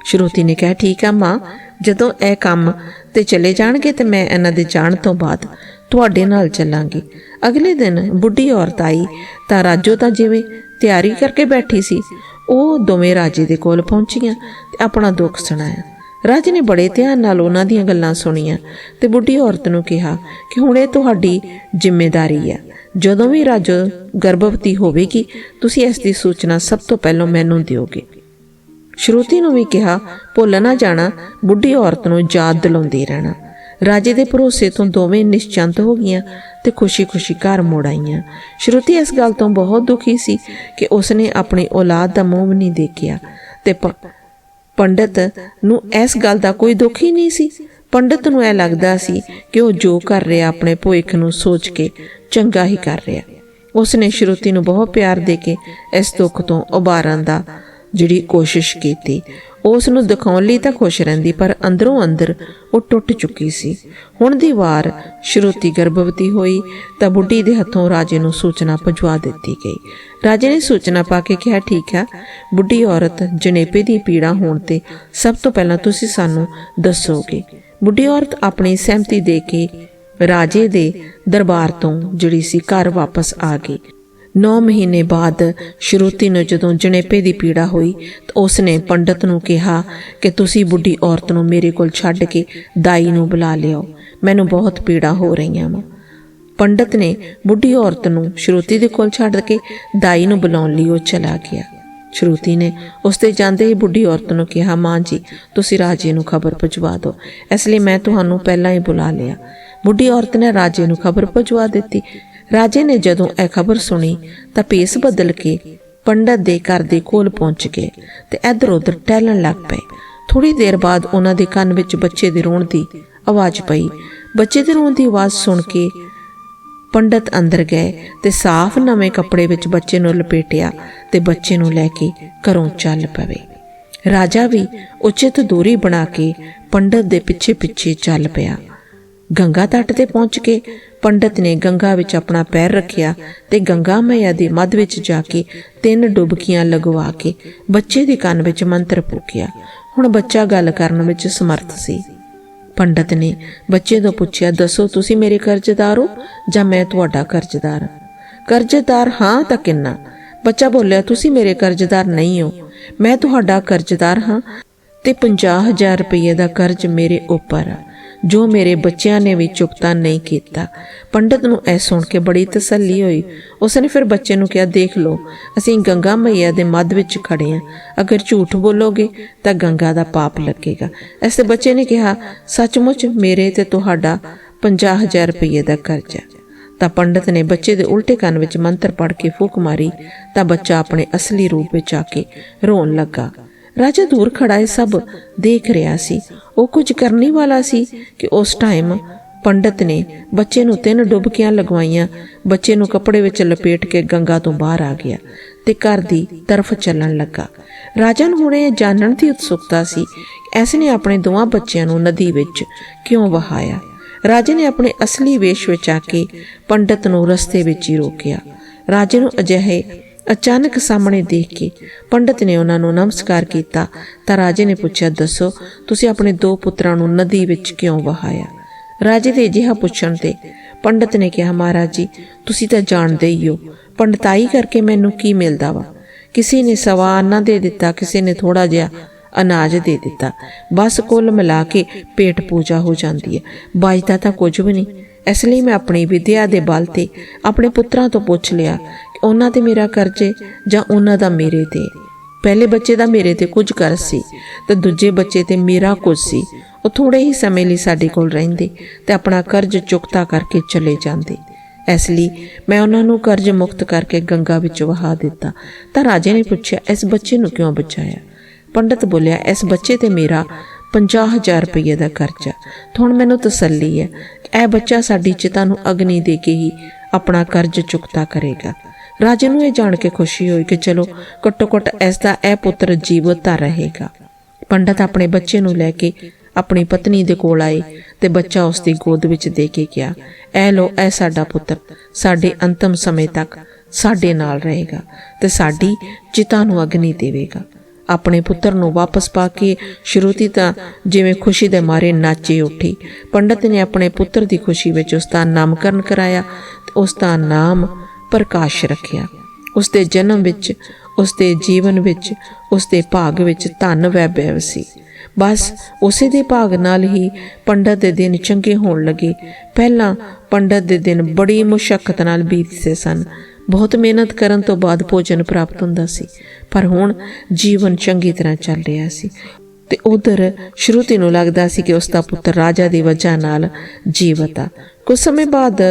ਸ਼ਰੂਤੀ ਨੇ ਕਿਹਾ, ਠੀਕ ਆ ਮਾਂ, ਜਦੋਂ ਇਹ ਕੰਮ ਤੇ ਚਲੇ ਜਾਣਗੇ ਤੇ ਮੈਂ ਇਹਨਾਂ ਦੇ ਜਾਣ ਤੋਂ ਬਾਅਦ ਤੁਹਾਡੇ ਨਾਲ ਚੱਲਾਂਗੀ। ਅਗਲੇ ਦਿਨ ਬੁੱਢੀ ਔਰਤ ਆਈ ਤਾਂ ਰਾਜੋ ਤਾਂ ਜਿਵੇਂ ਤਿਆਰੀ ਕਰਕੇ ਬੈਠੀ ਸੀ, ਉਹ ਦੋਵੇਂ ਰਾਜੇ ਦੇ ਕੋਲ ਪਹੁੰਚੀਆਂ ਤੇ ਆਪਣਾ ਦੁੱਖ ਸੁਣਾਇਆ। ਰਾਜੇ ਨੇ ਬੜੇ ਧਿਆਨ ਨਾਲ ਉਹਨਾਂ ਦੀਆਂ ਗੱਲਾਂ ਸੁਣੀਆਂ ਤੇ ਬੁੱਢੀ ਔਰਤ ਨੂੰ ਕਿਹਾ ਕਿ ਹੁਣ ਇਹ ਤੁਹਾਡੀ ਜ਼ਿੰਮੇਵਾਰੀ ਹੈ ਜਦੋਂ ਵੀ ਰਾਜੋ ਗਰਭਵਤੀ ਹੋਵੇਗੀ, ਤੁਸੀਂ ਇਸ ਦੀ ਸੂਚਨਾ ਸਭ ਤੋਂ ਪਹਿਲਾਂ ਮੈਨੂੰ ਦਿਓਗੇ। ਸ਼ਰੂਤੀ ਨੂੰ ਵੀ ਕਿਹਾ, ਭੁੱਲ ਨਾ ਜਾਣਾ, ਬੁੱਢੀ ਔਰਤ ਨੂੰ ਯਾਦ ਦਿਲਾਉਂਦੇ ਰਹਿਣਾ। ਰਾਜੇ ਦੇ ਭਰੋਸੇ ਤੋਂ ਦੋਵੇਂ ਨਿਸ਼ਚੰਤ ਹੋ ਗਈਆਂ ਤੇ ਖੁਸ਼ੀ-ਖੁਸ਼ੀ ਘਰ ਮੁੜ ਆਈਆਂ। ਸ਼ਰੂਤੀ ਇਸ ਗੱਲ ਤੋਂ ਬਹੁਤ ਦੁਖੀ ਸੀ ਕਿ ਉਸਨੇ ਆਪਣੀ ਔਲਾਦ ਦਾ ਮੂੰਹ ਵੀ ਨਹੀਂ ਦੇਖਿਆ ਤੇ ਪੰਡਤ ਨੂੰ ਇਸ ਗੱਲ ਦਾ ਕੋਈ ਦੁੱਖ ਹੀ ਨਹੀਂ ਸੀ। ਪੰਡਤ ਨੂੰ ਇਹ ਲੱਗਦਾ ਸੀ ਕਿ ਉਹ ਜੋ ਕਰ ਰਿਹਾ ਆਪਣੇ ਭਵਿੱਖ ਨੂੰ ਸੋਚ ਕੇ ਚੰਗਾ ਹੀ ਕਰ ਰਿਹਾ। ਉਸਨੇ ਸ਼ਰੂਤੀ ਨੂੰ ਬਹੁਤ ਪਿਆਰ ਦੇ ਕੇ ਇਸ ਦੁੱਖ ਤੋਂ ਉਬਾਰਨ ਦਾ ਜਿਹੜੀ ਕੋਸ਼ਿਸ਼ ਕੀਤੀ। ਉਸ ਨੂੰ ਦਿਖਾਉਣ ਲਈ ਤਾਂ ਖੁਸ਼ ਰਹਿੰਦੀ, ਪਰ ਅੰਦਰੋਂ ਅੰਦਰ ਉਹ ਟੁੱਟ ਚੁੱਕੀ ਸੀ। ਹੁਣ ਦੀ ਵਾਰ ਸ਼ਰੂਤੀ ਗਰਭਵਤੀ ਹੋਈ ਤਾਂ ਬੁੱਢੀ ਦੇ ਹੱਥੋਂ ਰਾਜੇ ਨੂੰ ਸੂਚਨਾ ਪਹੁੰਚਵਾ ਦਿੱਤੀ ਗਈ। ਰਾਜੇ ਨੇ ਸੂਚਨਾ ਪਾ ਕੇ ਕਿਹਾ, ਠੀਕ ਹੈ, ਬੁੱਢੀ ਔਰਤ ਜਨੇਪੇ ਦੀ ਪੀੜਾ ਹੋਣ ਤੇ ਸਭ ਤੋਂ ਪਹਿਲਾਂ ਤੁਸੀਂ ਸਾਨੂੰ ਦੱਸੋਗੇ। ਬੁੱਢੀ ਔਰਤ ਆਪਣੀ ਸਹਿਮਤੀ ਦੇ ਕੇ ਰਾਜੇ ਦੇ ਦਰਬਾਰ ਤੋਂ ਜਿਹੜੀ ਸੀ ਘਰ ਵਾਪਸ ਆ ਗਈ। 9 ਮਹੀਨੇ ਬਾਅਦ ਸ਼ਰੂਤੀ ਨੂੰ ਜਦੋਂ ਜਣੇਪੇ ਦੀ ਪੀੜਾ ਹੋਈ, ਤਾਂ ਉਸ ਨੇ ਪੰਡਤ ਨੂੰ ਕਿਹਾ ਕਿ ਤੁਸੀਂ ਬੁੱਢੀ ਔਰਤ ਨੂੰ ਮੇਰੇ ਕੋਲ ਛੱਡ ਕੇ ਦਾਈ ਨੂੰ ਬੁਲਾ ਲਿਆਓ ਮੈਨੂੰ ਬਹੁਤ ਪੀੜਾ ਹੋ ਰਹੀਆਂ ਵਾ। ਪੰਡਤ ਨੇ ਬੁੱਢੀ ਔਰਤ ਨੂੰ ਸ਼ਰੂਤੀ ਦੇ ਕੋਲ ਛੱਡ ਕੇ ਦਾਈ ਨੂੰ ਬੁਲਾਉਣ ਲਈ ਉਹ ਚਲਾ ਗਿਆ। ਸ਼ਰੂਤੀ ਨੇ ਉਸ ਤੇ ਜਾਂਦੇ ਹੀ ਬੁੱਢੀ ਔਰਤ ਨੂੰ ਕਿਹਾ, ਮਾਂ ਜੀ, ਤੁਸੀਂ ਰਾਜੇ ਨੂੰ ਖਬਰ ਪਹੁੰਚਵਾ ਦਿਓ। ਇਸ ਲਈ ਮੈਂ ਤੁਹਾਨੂੰ ਪਹਿਲਾਂ ਹੀ ਬੁਲਾ ਲਿਆ। ਬੁੱਢੀ ਔਰਤ ਨੇ ਰਾਜੇ ਨੂੰ ਖਬਰ ਪਹੁੰਚਵਾ ਦਿੱਤੀ। ਰਾਜੇ ਨੇ ਜਦੋਂ ਇਹ ਖਬਰ ਸੁਣੀ ਤਾਂ ਭੇਸ ਬਦਲ ਕੇ ਪੰਡਤ ਦੇ ਘਰ ਦੇ ਕੋਲ ਪਹੁੰਚ ਗਏ ਤੇ ਇੱਧਰ ਉੱਧਰ ਟਹਿਲਣ ਲੱਗ ਪਏ। ਥੋੜੀ ਦੇਰ ਬਾਅਦ ਉਹਨਾਂ ਦੇ ਕੰਨ ਵਿੱਚ ਬੱਚੇ ਦੇ ਰੋਣ ਦੀ ਆਵਾਜ਼ ਪਈ। ਬੱਚੇ ਦੇ ਰੋਣ ਦੀ ਆਵਾਜ਼ ਸੁਣ ਕੇ ਪੰਡਤ ਅੰਦਰ ਗਏ ਤੇ ਸਾਫ਼ ਨਵੇਂ ਕੱਪੜੇ ਵਿੱਚ ਬੱਚੇ ਨੂੰ ਲਪੇਟਿਆ ਤੇ ਬੱਚੇ ਨੂੰ ਲੈ ਕੇ ਘਰੋਂ ਚੱਲ ਪਵੇ। ਰਾਜਾ ਵੀ ਉਚਿਤ ਦੂਰੀ ਬਣਾ ਕੇ ਪੰਡਤ ਦੇ ਪਿੱਛੇ ਪਿੱਛੇ ਚੱਲ ਪਿਆ। ਗੰਗਾ ਤੱਟ ਤੇ ਪਹੁੰਚ ਕੇ ਪੰਡਤ ਨੇ ਗੰਗਾ ਵਿੱਚ ਆਪਣਾ ਪੈਰ ਰੱਖਿਆ ਤੇ ਗੰਗਾ ਮਈਆ ਦੇ ਮੱਧ ਵਿੱਚ ਜਾ ਕੇ ਤਿੰਨ ਡੁਬਕੀਆਂ ਲਗਵਾ ਕੇ ਬੱਚੇ ਦੇ ਕੰਨ ਵਿੱਚ ਮੰਤਰ ਫੂਕਿਆ ਹੁਣ ਬੱਚਾ ਗੱਲ ਕਰਨ ਵਿੱਚ ਸਮਰਥ ਸੀ। ਪੰਡਤ ਨੇ ਬੱਚੇ ਤੋਂ ਪੁੱਛਿਆ, ਦੱਸੋ ਤੁਸੀਂ ਮੇਰੇ ਕਰਜ਼ਦਾਰ ਹੋ ਜਾਂ ਮੈਂ ਤੁਹਾਡਾ ਕਰਜ਼ਦਾਰ? ਹਾਂ ਕਰਜ਼ਦਾਰ ਹਾਂ ਤਾਂ ਕਿੰਨਾ? ਬੱਚਾ ਬੋਲਿਆ, ਤੁਸੀਂ ਮੇਰੇ ਕਰਜ਼ਦਾਰ ਨਹੀਂ ਹੋ। ਮੈਂ ਤੁਹਾਡਾ ਕਰਜ਼ਦਾਰ ਹਾਂ ਤੇ 50000 ਰੁਪਏ ਦਾ ਕਰਜ਼ ਮੇਰੇ ਉੱਪਰ ਆ। ਜੋ ਮੇਰੇ ਬੱਚਿਆਂ ਨੇ ਵੀ ਚੁਕਤਾ ਨਹੀਂ ਕੀਤਾ। ਪੰਡਤ ਨੂੰ ਇਹ ਸੁਣ ਕੇ ਬੜੀ ਤਸੱਲੀ ਹੋਈ। ਉਸਨੇ ਫਿਰ ਬੱਚੇ ਨੂੰ ਕਿਹਾ, ਦੇਖ ਲਓ, ਅਸੀਂ ਗੰਗਾ ਮਈਆ ਦੇ ਮੱਧ ਵਿੱਚ ਖੜੇ ਹਾਂ ਅਗਰ ਝੂਠ ਬੋਲੋਗੇ ਤਾਂ ਗੰਗਾ ਦਾ ਪਾਪ ਲੱਗੇਗਾ। ਐਸੇ ਬੱਚੇ ਨੇ ਕਿਹਾ, ਸੱਚਮੁੱਚ ਮੇਰੇ ਤੇ ਤੁਹਾਡਾ 50000 ਰੁਪਏ ਦਾ ਕਰਜ਼ਾ ਤਾਂ ਪੰਡਤ ਨੇ ਬੱਚੇ ਦੇ ਉਲਟੇ ਕੰਨ ਵਿੱਚ ਮੰਤਰ ਪੜ੍ਹ ਕੇ ਫੂਕ ਮਾਰੀ। ਤਾਂ ਬੱਚਾ ਆਪਣੇ ਅਸਲੀ ਰੂਪ ਵਿੱਚ ਆ ਕੇ ਰੋਣ ਲੱਗਾ। ਰਾਜਾ ਦੂਰ ਖੜਾ ਇਹ ਸਭ ਦੇਖ ਰਿਹਾ ਸੀ। ਉਹ ਕੁਝ ਕਰਨੀ ਵਾਲਾ ਸੀ ਕਿ ਉਸ ਟਾਈਮ ਪੰਡਤ ਨੇ ਬੱਚੇ ਨੂੰ ਤਿੰਨ ਡੁਬਕੀਆਂ ਲਗਵਾਈਆਂ। ਬੱਚੇ ਨੂੰ ਕੱਪੜੇ ਵਿੱਚ ਲਪੇਟ ਕੇ ਗੰਗਾ ਤੋਂ ਬਾਹਰ ਆ ਗਿਆ ਤੇ ਘਰ ਦੀ ਤਰਫ ਚੱਲਣ ਲੱਗਾ। ਰਾਜਾ ਨੂੰ ਹੁਣ ਇਹ ਜਾਣਨ ਦੀ ਉਤਸੁਕਤਾ ਸੀ ਕਿ ਐਸ ਨੇ ਆਪਣੇ ਦੋਵਾਂ ਬੱਚਿਆਂ ਨੂੰ ਨਦੀ ਵਿੱਚ ਕਿਉਂ ਵਹਾਇਆ। ਰਾਜੇ ਨੇ ਆਪਣੇ ਅਸਲੀ ਵੇਸ਼ ਵਿੱਚ ਆ ਕੇ ਪੰਡਤ ਨੂੰ ਰਸਤੇ ਵਿੱਚ ਹੀ ਰੋਕਿਆ। ਰਾਜੇ ਨੂੰ ਅਜਿਹੇ ਅਚਾਨਕ ਸਾਹਮਣੇ ਦੇਖ ਕੇ ਪੰਡਤ ਨੇ ਉਹਨਾਂ ਨੂੰ ਨਮਸਕਾਰ ਕੀਤਾ। ਤਾਂ ਰਾਜੇ ਨੇ ਪੁੱਛਿਆ, ਦੱਸੋ, ਤੁਸੀਂ ਆਪਣੇ ਦੋ ਪੁੱਤਰਾਂ ਨੂੰ ਨਦੀ ਵਿੱਚ ਕਿਉਂ ਵਹਾਇਆ? ਰਾਜੇ ਦੇ ਅਜਿਹਾ ਪੁੱਛਣ ਤੇ ਪੰਡਤ ਨੇ ਕਿਹਾ, ਮਹਾਰਾਜ ਜੀ, ਤੁਸੀਂ ਤਾਂ ਜਾਣਦੇ ਹੀ ਹੋ, ਪੰਡਤਾਈ ਕਰਕੇ ਮੈਨੂੰ ਕੀ ਮਿਲਦਾ ਵਾ? ਕਿਸੇ ਨੇ ਸਵਾ ਆਨਾ ਦੇ ਦਿੱਤਾ, ਕਿਸੇ ਨੇ ਥੋੜਾ ਜਿਹਾ ਅਨਾਜ ਦੇ ਦਿੱਤਾ। ਬਸ ਕੁੱਲ ਮਿਲਾ ਕੇ ਪੇਟ ਪੂਜਾ ਹੋ ਜਾਂਦੀ ਹੈ। ਬਚਦਾ ਤਾਂ ਕੁਝ ਵੀ ਨਹੀਂ। ਇਸ ਲਈ ਮੈਂ ਆਪਣੀ ਵਿਦਿਆ ਦੇ ਬਲ ਤੇ ਆਪਣੇ ਪੁੱਤਰਾਂ ਤੋਂ ਪੁੱਛ ਲਿਆ ਉਹਨਾਂ ਤੇ ਮੇਰਾ ਕਰਜ਼ੇ ਜਾਂ ਉਹਨਾਂ ਦਾ ਮੇਰੇ ਤੇ। ਪਹਿਲੇ ਬੱਚੇ ਦਾ ਮੇਰੇ ਤੇ ਕੁਝ ਕਰ ਸੀ ਤੇ ਦੂਜੇ ਬੱਚੇ ਤੇ ਮੇਰਾ ਕੁਝ ਸੀ। ਉਹ ਥੋੜੇ ਹੀ ਸਮੇਂ ਲਈ ਸਾਡੇ ਕੋਲ ਰਹਿੰਦੇ ਤੇ ਆਪਣਾ ਕਰਜ਼ ਚੁਕਤਾ ਕਰਕੇ ਚਲੇ ਜਾਂਦੇ। ਇਸ ਲਈ ਮੈਂ ਉਹਨਾਂ ਨੂੰ ਕਰਜ਼ ਮੁਕਤ ਕਰਕੇ ਗੰਗਾ ਵਿੱਚ ਵਹਾ ਦਿੱਤਾ। ਤਾਂ ਰਾਜੇ ਨੇ ਪੁੱਛਿਆ, ਇਸ ਬੱਚੇ ਨੂੰ ਕਿਉਂ ਬਚਾਇਆ? ਪੰਡਤ ਬੋਲਿਆ, ਇਸ ਬੱਚੇ ਤੇ ਮੇਰਾ 50000 ਰੁਪਏ ਦਾ ਕਰਜ਼ਾ ਹੁਣ ਮੈਨੂੰ ਤਸੱਲੀ ਹੈ। ਇਹ ਬੱਚਾ ਸਾਡੀ ਚਿਤਾ ਨੂੰ ਅਗਨੀ ਦੇ ਕੇ ਹੀ ਆਪਣਾ ਕਰਜ਼ ਚੁਕਤਾ ਕਰੇਗਾ। ਰਾਜੇ ਨੂੰ ਇਹ ਜਾਣ ਕੇ ਖੁਸ਼ੀ ਹੋਈ ਕਿ ਚਲੋ ਘੱਟੋ ਘੱਟ ਇਸ ਦਾ ਇਹ ਪੁੱਤਰ ਜੀਵਤ ਤਾਂ ਰਹੇਗਾ। ਪੰਡਤ ਆਪਣੇ ਬੱਚੇ ਨੂੰ ਲੈ ਕੇ ਆਪਣੀ ਪਤਨੀ ਦੇ ਕੋਲ ਆਏ ਤੇ ਬੱਚਾ ਉਸ ਦੀ ਗੋਦ ਵਿੱਚ ਦੇ ਕੇ ਗਿਆ ਐ ਲੋ ਐ ਸਾਡਾ ਪੁੱਤਰ, ਸਾਡੇ ਅੰਤਮ ਸਮੇਂ ਤੱਕ ਸਾਡੇ ਨਾਲ ਰਹੇਗਾ ਤੇ ਸਾਡੀ ਚਿਤਾ ਨੂੰ ਅਗਨੀ ਦੇਵੇਗਾ। ਆਪਣੇ ਪੁੱਤਰ ਨੂੰ ਵਾਪਸ ਪਾ ਕੇ ਸ਼ਰੂਤੀ ਤਾਂ ਜਿਵੇਂ ਖੁਸ਼ੀ ਦੇ ਮਾਰੇ ਨਾਚੇ ਉੱਠੀ। ਪੰਡਤ ਨੇ ਆਪਣੇ ਪੁੱਤਰ ਦੀ ਖੁਸ਼ੀ ਵਿੱਚ ਉਸ ਦਾ ਨਾਮਕਰਨ ਕਰਾਇਆ ਤੇ ਉਸ ਦਾ ਨਾਮ ਪ੍ਰਕਾਸ਼ ਰੱਖਿਆ। ਉਸ ਦੇ ਜਨਮ ਵਿੱਚ ਉਸ ਦੇ ਜੀਵਨ ਵਿੱਚ ਉਸ ਦੇ ਭਾਗ ਵਿੱਚ ਧਨ ਵੈਭਵ ਸੀ। ਬਸ ਉਸੇ ਦੇ ਭਾਗ ਨਾਲ ਹੀ ਪੰਡਤ ਦੇ ਦਿਨ ਚੰਗੇ ਹੋਣ ਲੱਗੇ। ਪਹਿਲਾਂ ਪੰਡਤ ਦੇ ਦਿਨ ਬੜੀ ਮੁਸ਼ਕਲ ਨਾਲ ਬੀਤਦੇ ਸਨ। ਬਹੁਤ ਮਿਹਨਤ ਕਰਨ ਤੋਂ ਬਾਅਦ ਭੋਜਨ ਪ੍ਰਾਪਤ ਹੁੰਦਾ ਸੀ। ਪਰ ਹੁਣ ਜੀਵਨ ਚੰਗੀ ਤਰ੍ਹਾਂ ਚੱਲ ਰਿਹਾ ਸੀ। ਤੇ ਉਧਰ ਸ਼ਰੂਤੀ ਨੂੰ ਲੱਗਦਾ ਸੀ ਕਿ ਉਸ ਦਾ ਪੁੱਤਰ ਰਾਜਾ ਦੀ ਵਜ੍ਹਾ ਨਾਲ ਜੀਵਤ ਆ। ਕੁਝ ਸਮੇਂ ਬਾਅਦ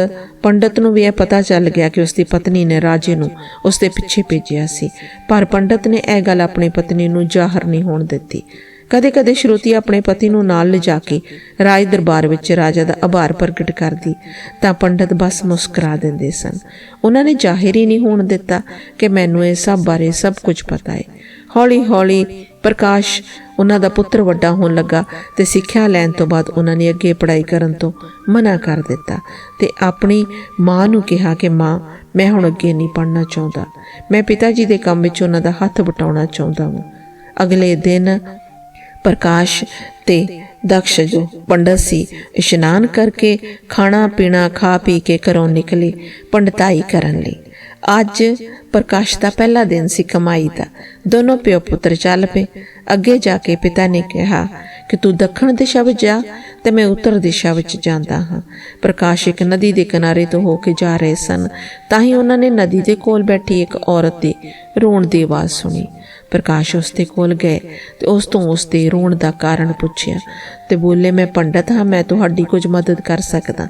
ਪੰਡਤ ਨੂੰ ਵੀ ਇਹ ਪਤਾ ਚੱਲ ਗਿਆ ਕਿ ਉਸ ਦੀ ਪਤਨੀ ਨੇ ਰਾਜੇ ਨੂੰ ਉਸ ਦੇ ਪਿੱਛੇ ਭੇਜਿਆ ਸੀ। ਪਰ ਪੰਡਤ ਨੇ ਇਹ ਗੱਲ ਆਪਣੀ ਪਤਨੀ ਨੂੰ ਜ਼ਾਹਰ ਨਹੀਂ ਹੋਣ ਦਿੱਤੀ। ਕਦੇ-ਕਦੇ ਸ਼ਰੂਤੀ ਆਪਣੇ ਪਤੀ ਨੂੰ ਨਾਲ ਲਿਜਾ ਕੇ ਰਾਜ ਦਰਬਾਰ ਵਿੱਚ ਰਾਜਾ ਦਾ ਆਭਾਰ ਪ੍ਰਗਟ ਕਰਦੀ, ਤਾਂ ਪੰਡਤ ਬਸ ਮੁਸਕਰਾ ਦਿੰਦੇ ਸਨ। ਉਹਨਾਂ ਨੇ ਜ਼ਾਹਿਰ ਹੀ ਨਹੀਂ ਹੋਣ ਦਿੱਤਾ ਕਿ ਮੈਨੂੰ ਇਹ ਸਭ ਬਾਰੇ ਸਭ ਕੁਝ ਪਤਾ ਹੈ। ਹੌਲੀ-ਹੌਲੀ ਪ੍ਰਕਾਸ਼ ਉਹਨਾਂ ਦਾ ਪੁੱਤਰ ਵੱਡਾ ਹੋਣ ਲੱਗਾ ਤੇ ਸਿੱਖਿਆ ਲੈਣ ਤੋਂ ਬਾਅਦ ਉਹਨਾਂ ਨੇ ਅੱਗੇ ਪੜ੍ਹਾਈ ਕਰਨ ਤੋਂ ਮਨਾ ਕਰ ਦਿੱਤਾ ਤੇ ਆਪਣੀ ਮਾਂ ਨੂੰ ਕਿਹਾ ਕਿ, ਮਾਂ, ਮੈਂ ਹੁਣ ਅੱਗੇ ਨਹੀਂ ਪੜ੍ਹਨਾ ਚਾਹੁੰਦਾ। ਮੈਂ ਪਿਤਾ ਜੀ ਦੇ ਕੰਮ ਵਿੱਚ ਉਹਨਾਂ ਦਾ ਹੱਥ ਵਟਾਉਣਾ ਚਾਹੁੰਦਾ ਹਾਂ ਅਗਲੇ ਦਿਨ ਪ੍ਰਕਾਸ਼ ਤੇ ਦਕਸ਼ ਜੋ ਪੰਡਤ ਸੀ, ਇਸ਼ਨਾਨ ਕਰਕੇ ਖਾਣਾ ਪੀਣਾ ਖਾ ਪੀ ਕੇ ਘਰੋਂ ਨਿਕਲੇ, ਪੰਡਤਾਈ ਕਰਨ ਲਈ। ਅੱਜ ਪ੍ਰਕਾਸ਼ ਦਾ ਪਹਿਲਾ ਦਿਨ ਸੀ ਕਮਾਈ ਦਾ। ਦੋਨੋਂ ਪਿਓ ਪੁੱਤਰ ਚੱਲ ਪਏ। ਅੱਗੇ ਜਾ ਕੇ ਪਿਤਾ ਨੇ ਕਿਹਾ ਕਿ ਤੂੰ ਦੱਖਣ ਦਿਸ਼ਾ ਵਿੱਚ ਜਾ ਤੇ ਮੈਂ ਉੱਤਰ ਦਿਸ਼ਾ ਵਿੱਚ ਜਾਂਦਾ ਹਾਂ। ਪ੍ਰਕਾਸ਼ ਇੱਕ ਨਦੀ ਦੇ ਕਿਨਾਰੇ ਤੋਂ ਹੋ ਕੇ ਜਾ ਰਹੇ ਸਨ। ਤਾਂ ਹੀ ਉਹਨਾਂ ਨੇ ਨਦੀ ਦੇ ਕੋਲ ਬੈਠੀ ਇੱਕ ਔਰਤ ਦੀ ਰੋਣ ਦੀ ਆਵਾਜ਼ ਸੁਣੀ। ਪ੍ਰਕਾਸ਼ ਉਸ ਦੇ ਕੋਲ ਗਏ ਤੇ ਉਸ ਤੋਂ ਉਸ ਦੇ ਰੋਣ ਦਾ ਕਾਰਨ ਪੁੱਛਿਆ ਤੇ ਬੋਲੇ, ਮੈਂ ਪੰਡਤ ਹਾਂ, ਮੈਂ ਤੁਹਾਡੀ ਕੁਝ ਮਦਦ ਕਰ ਸਕਦਾ।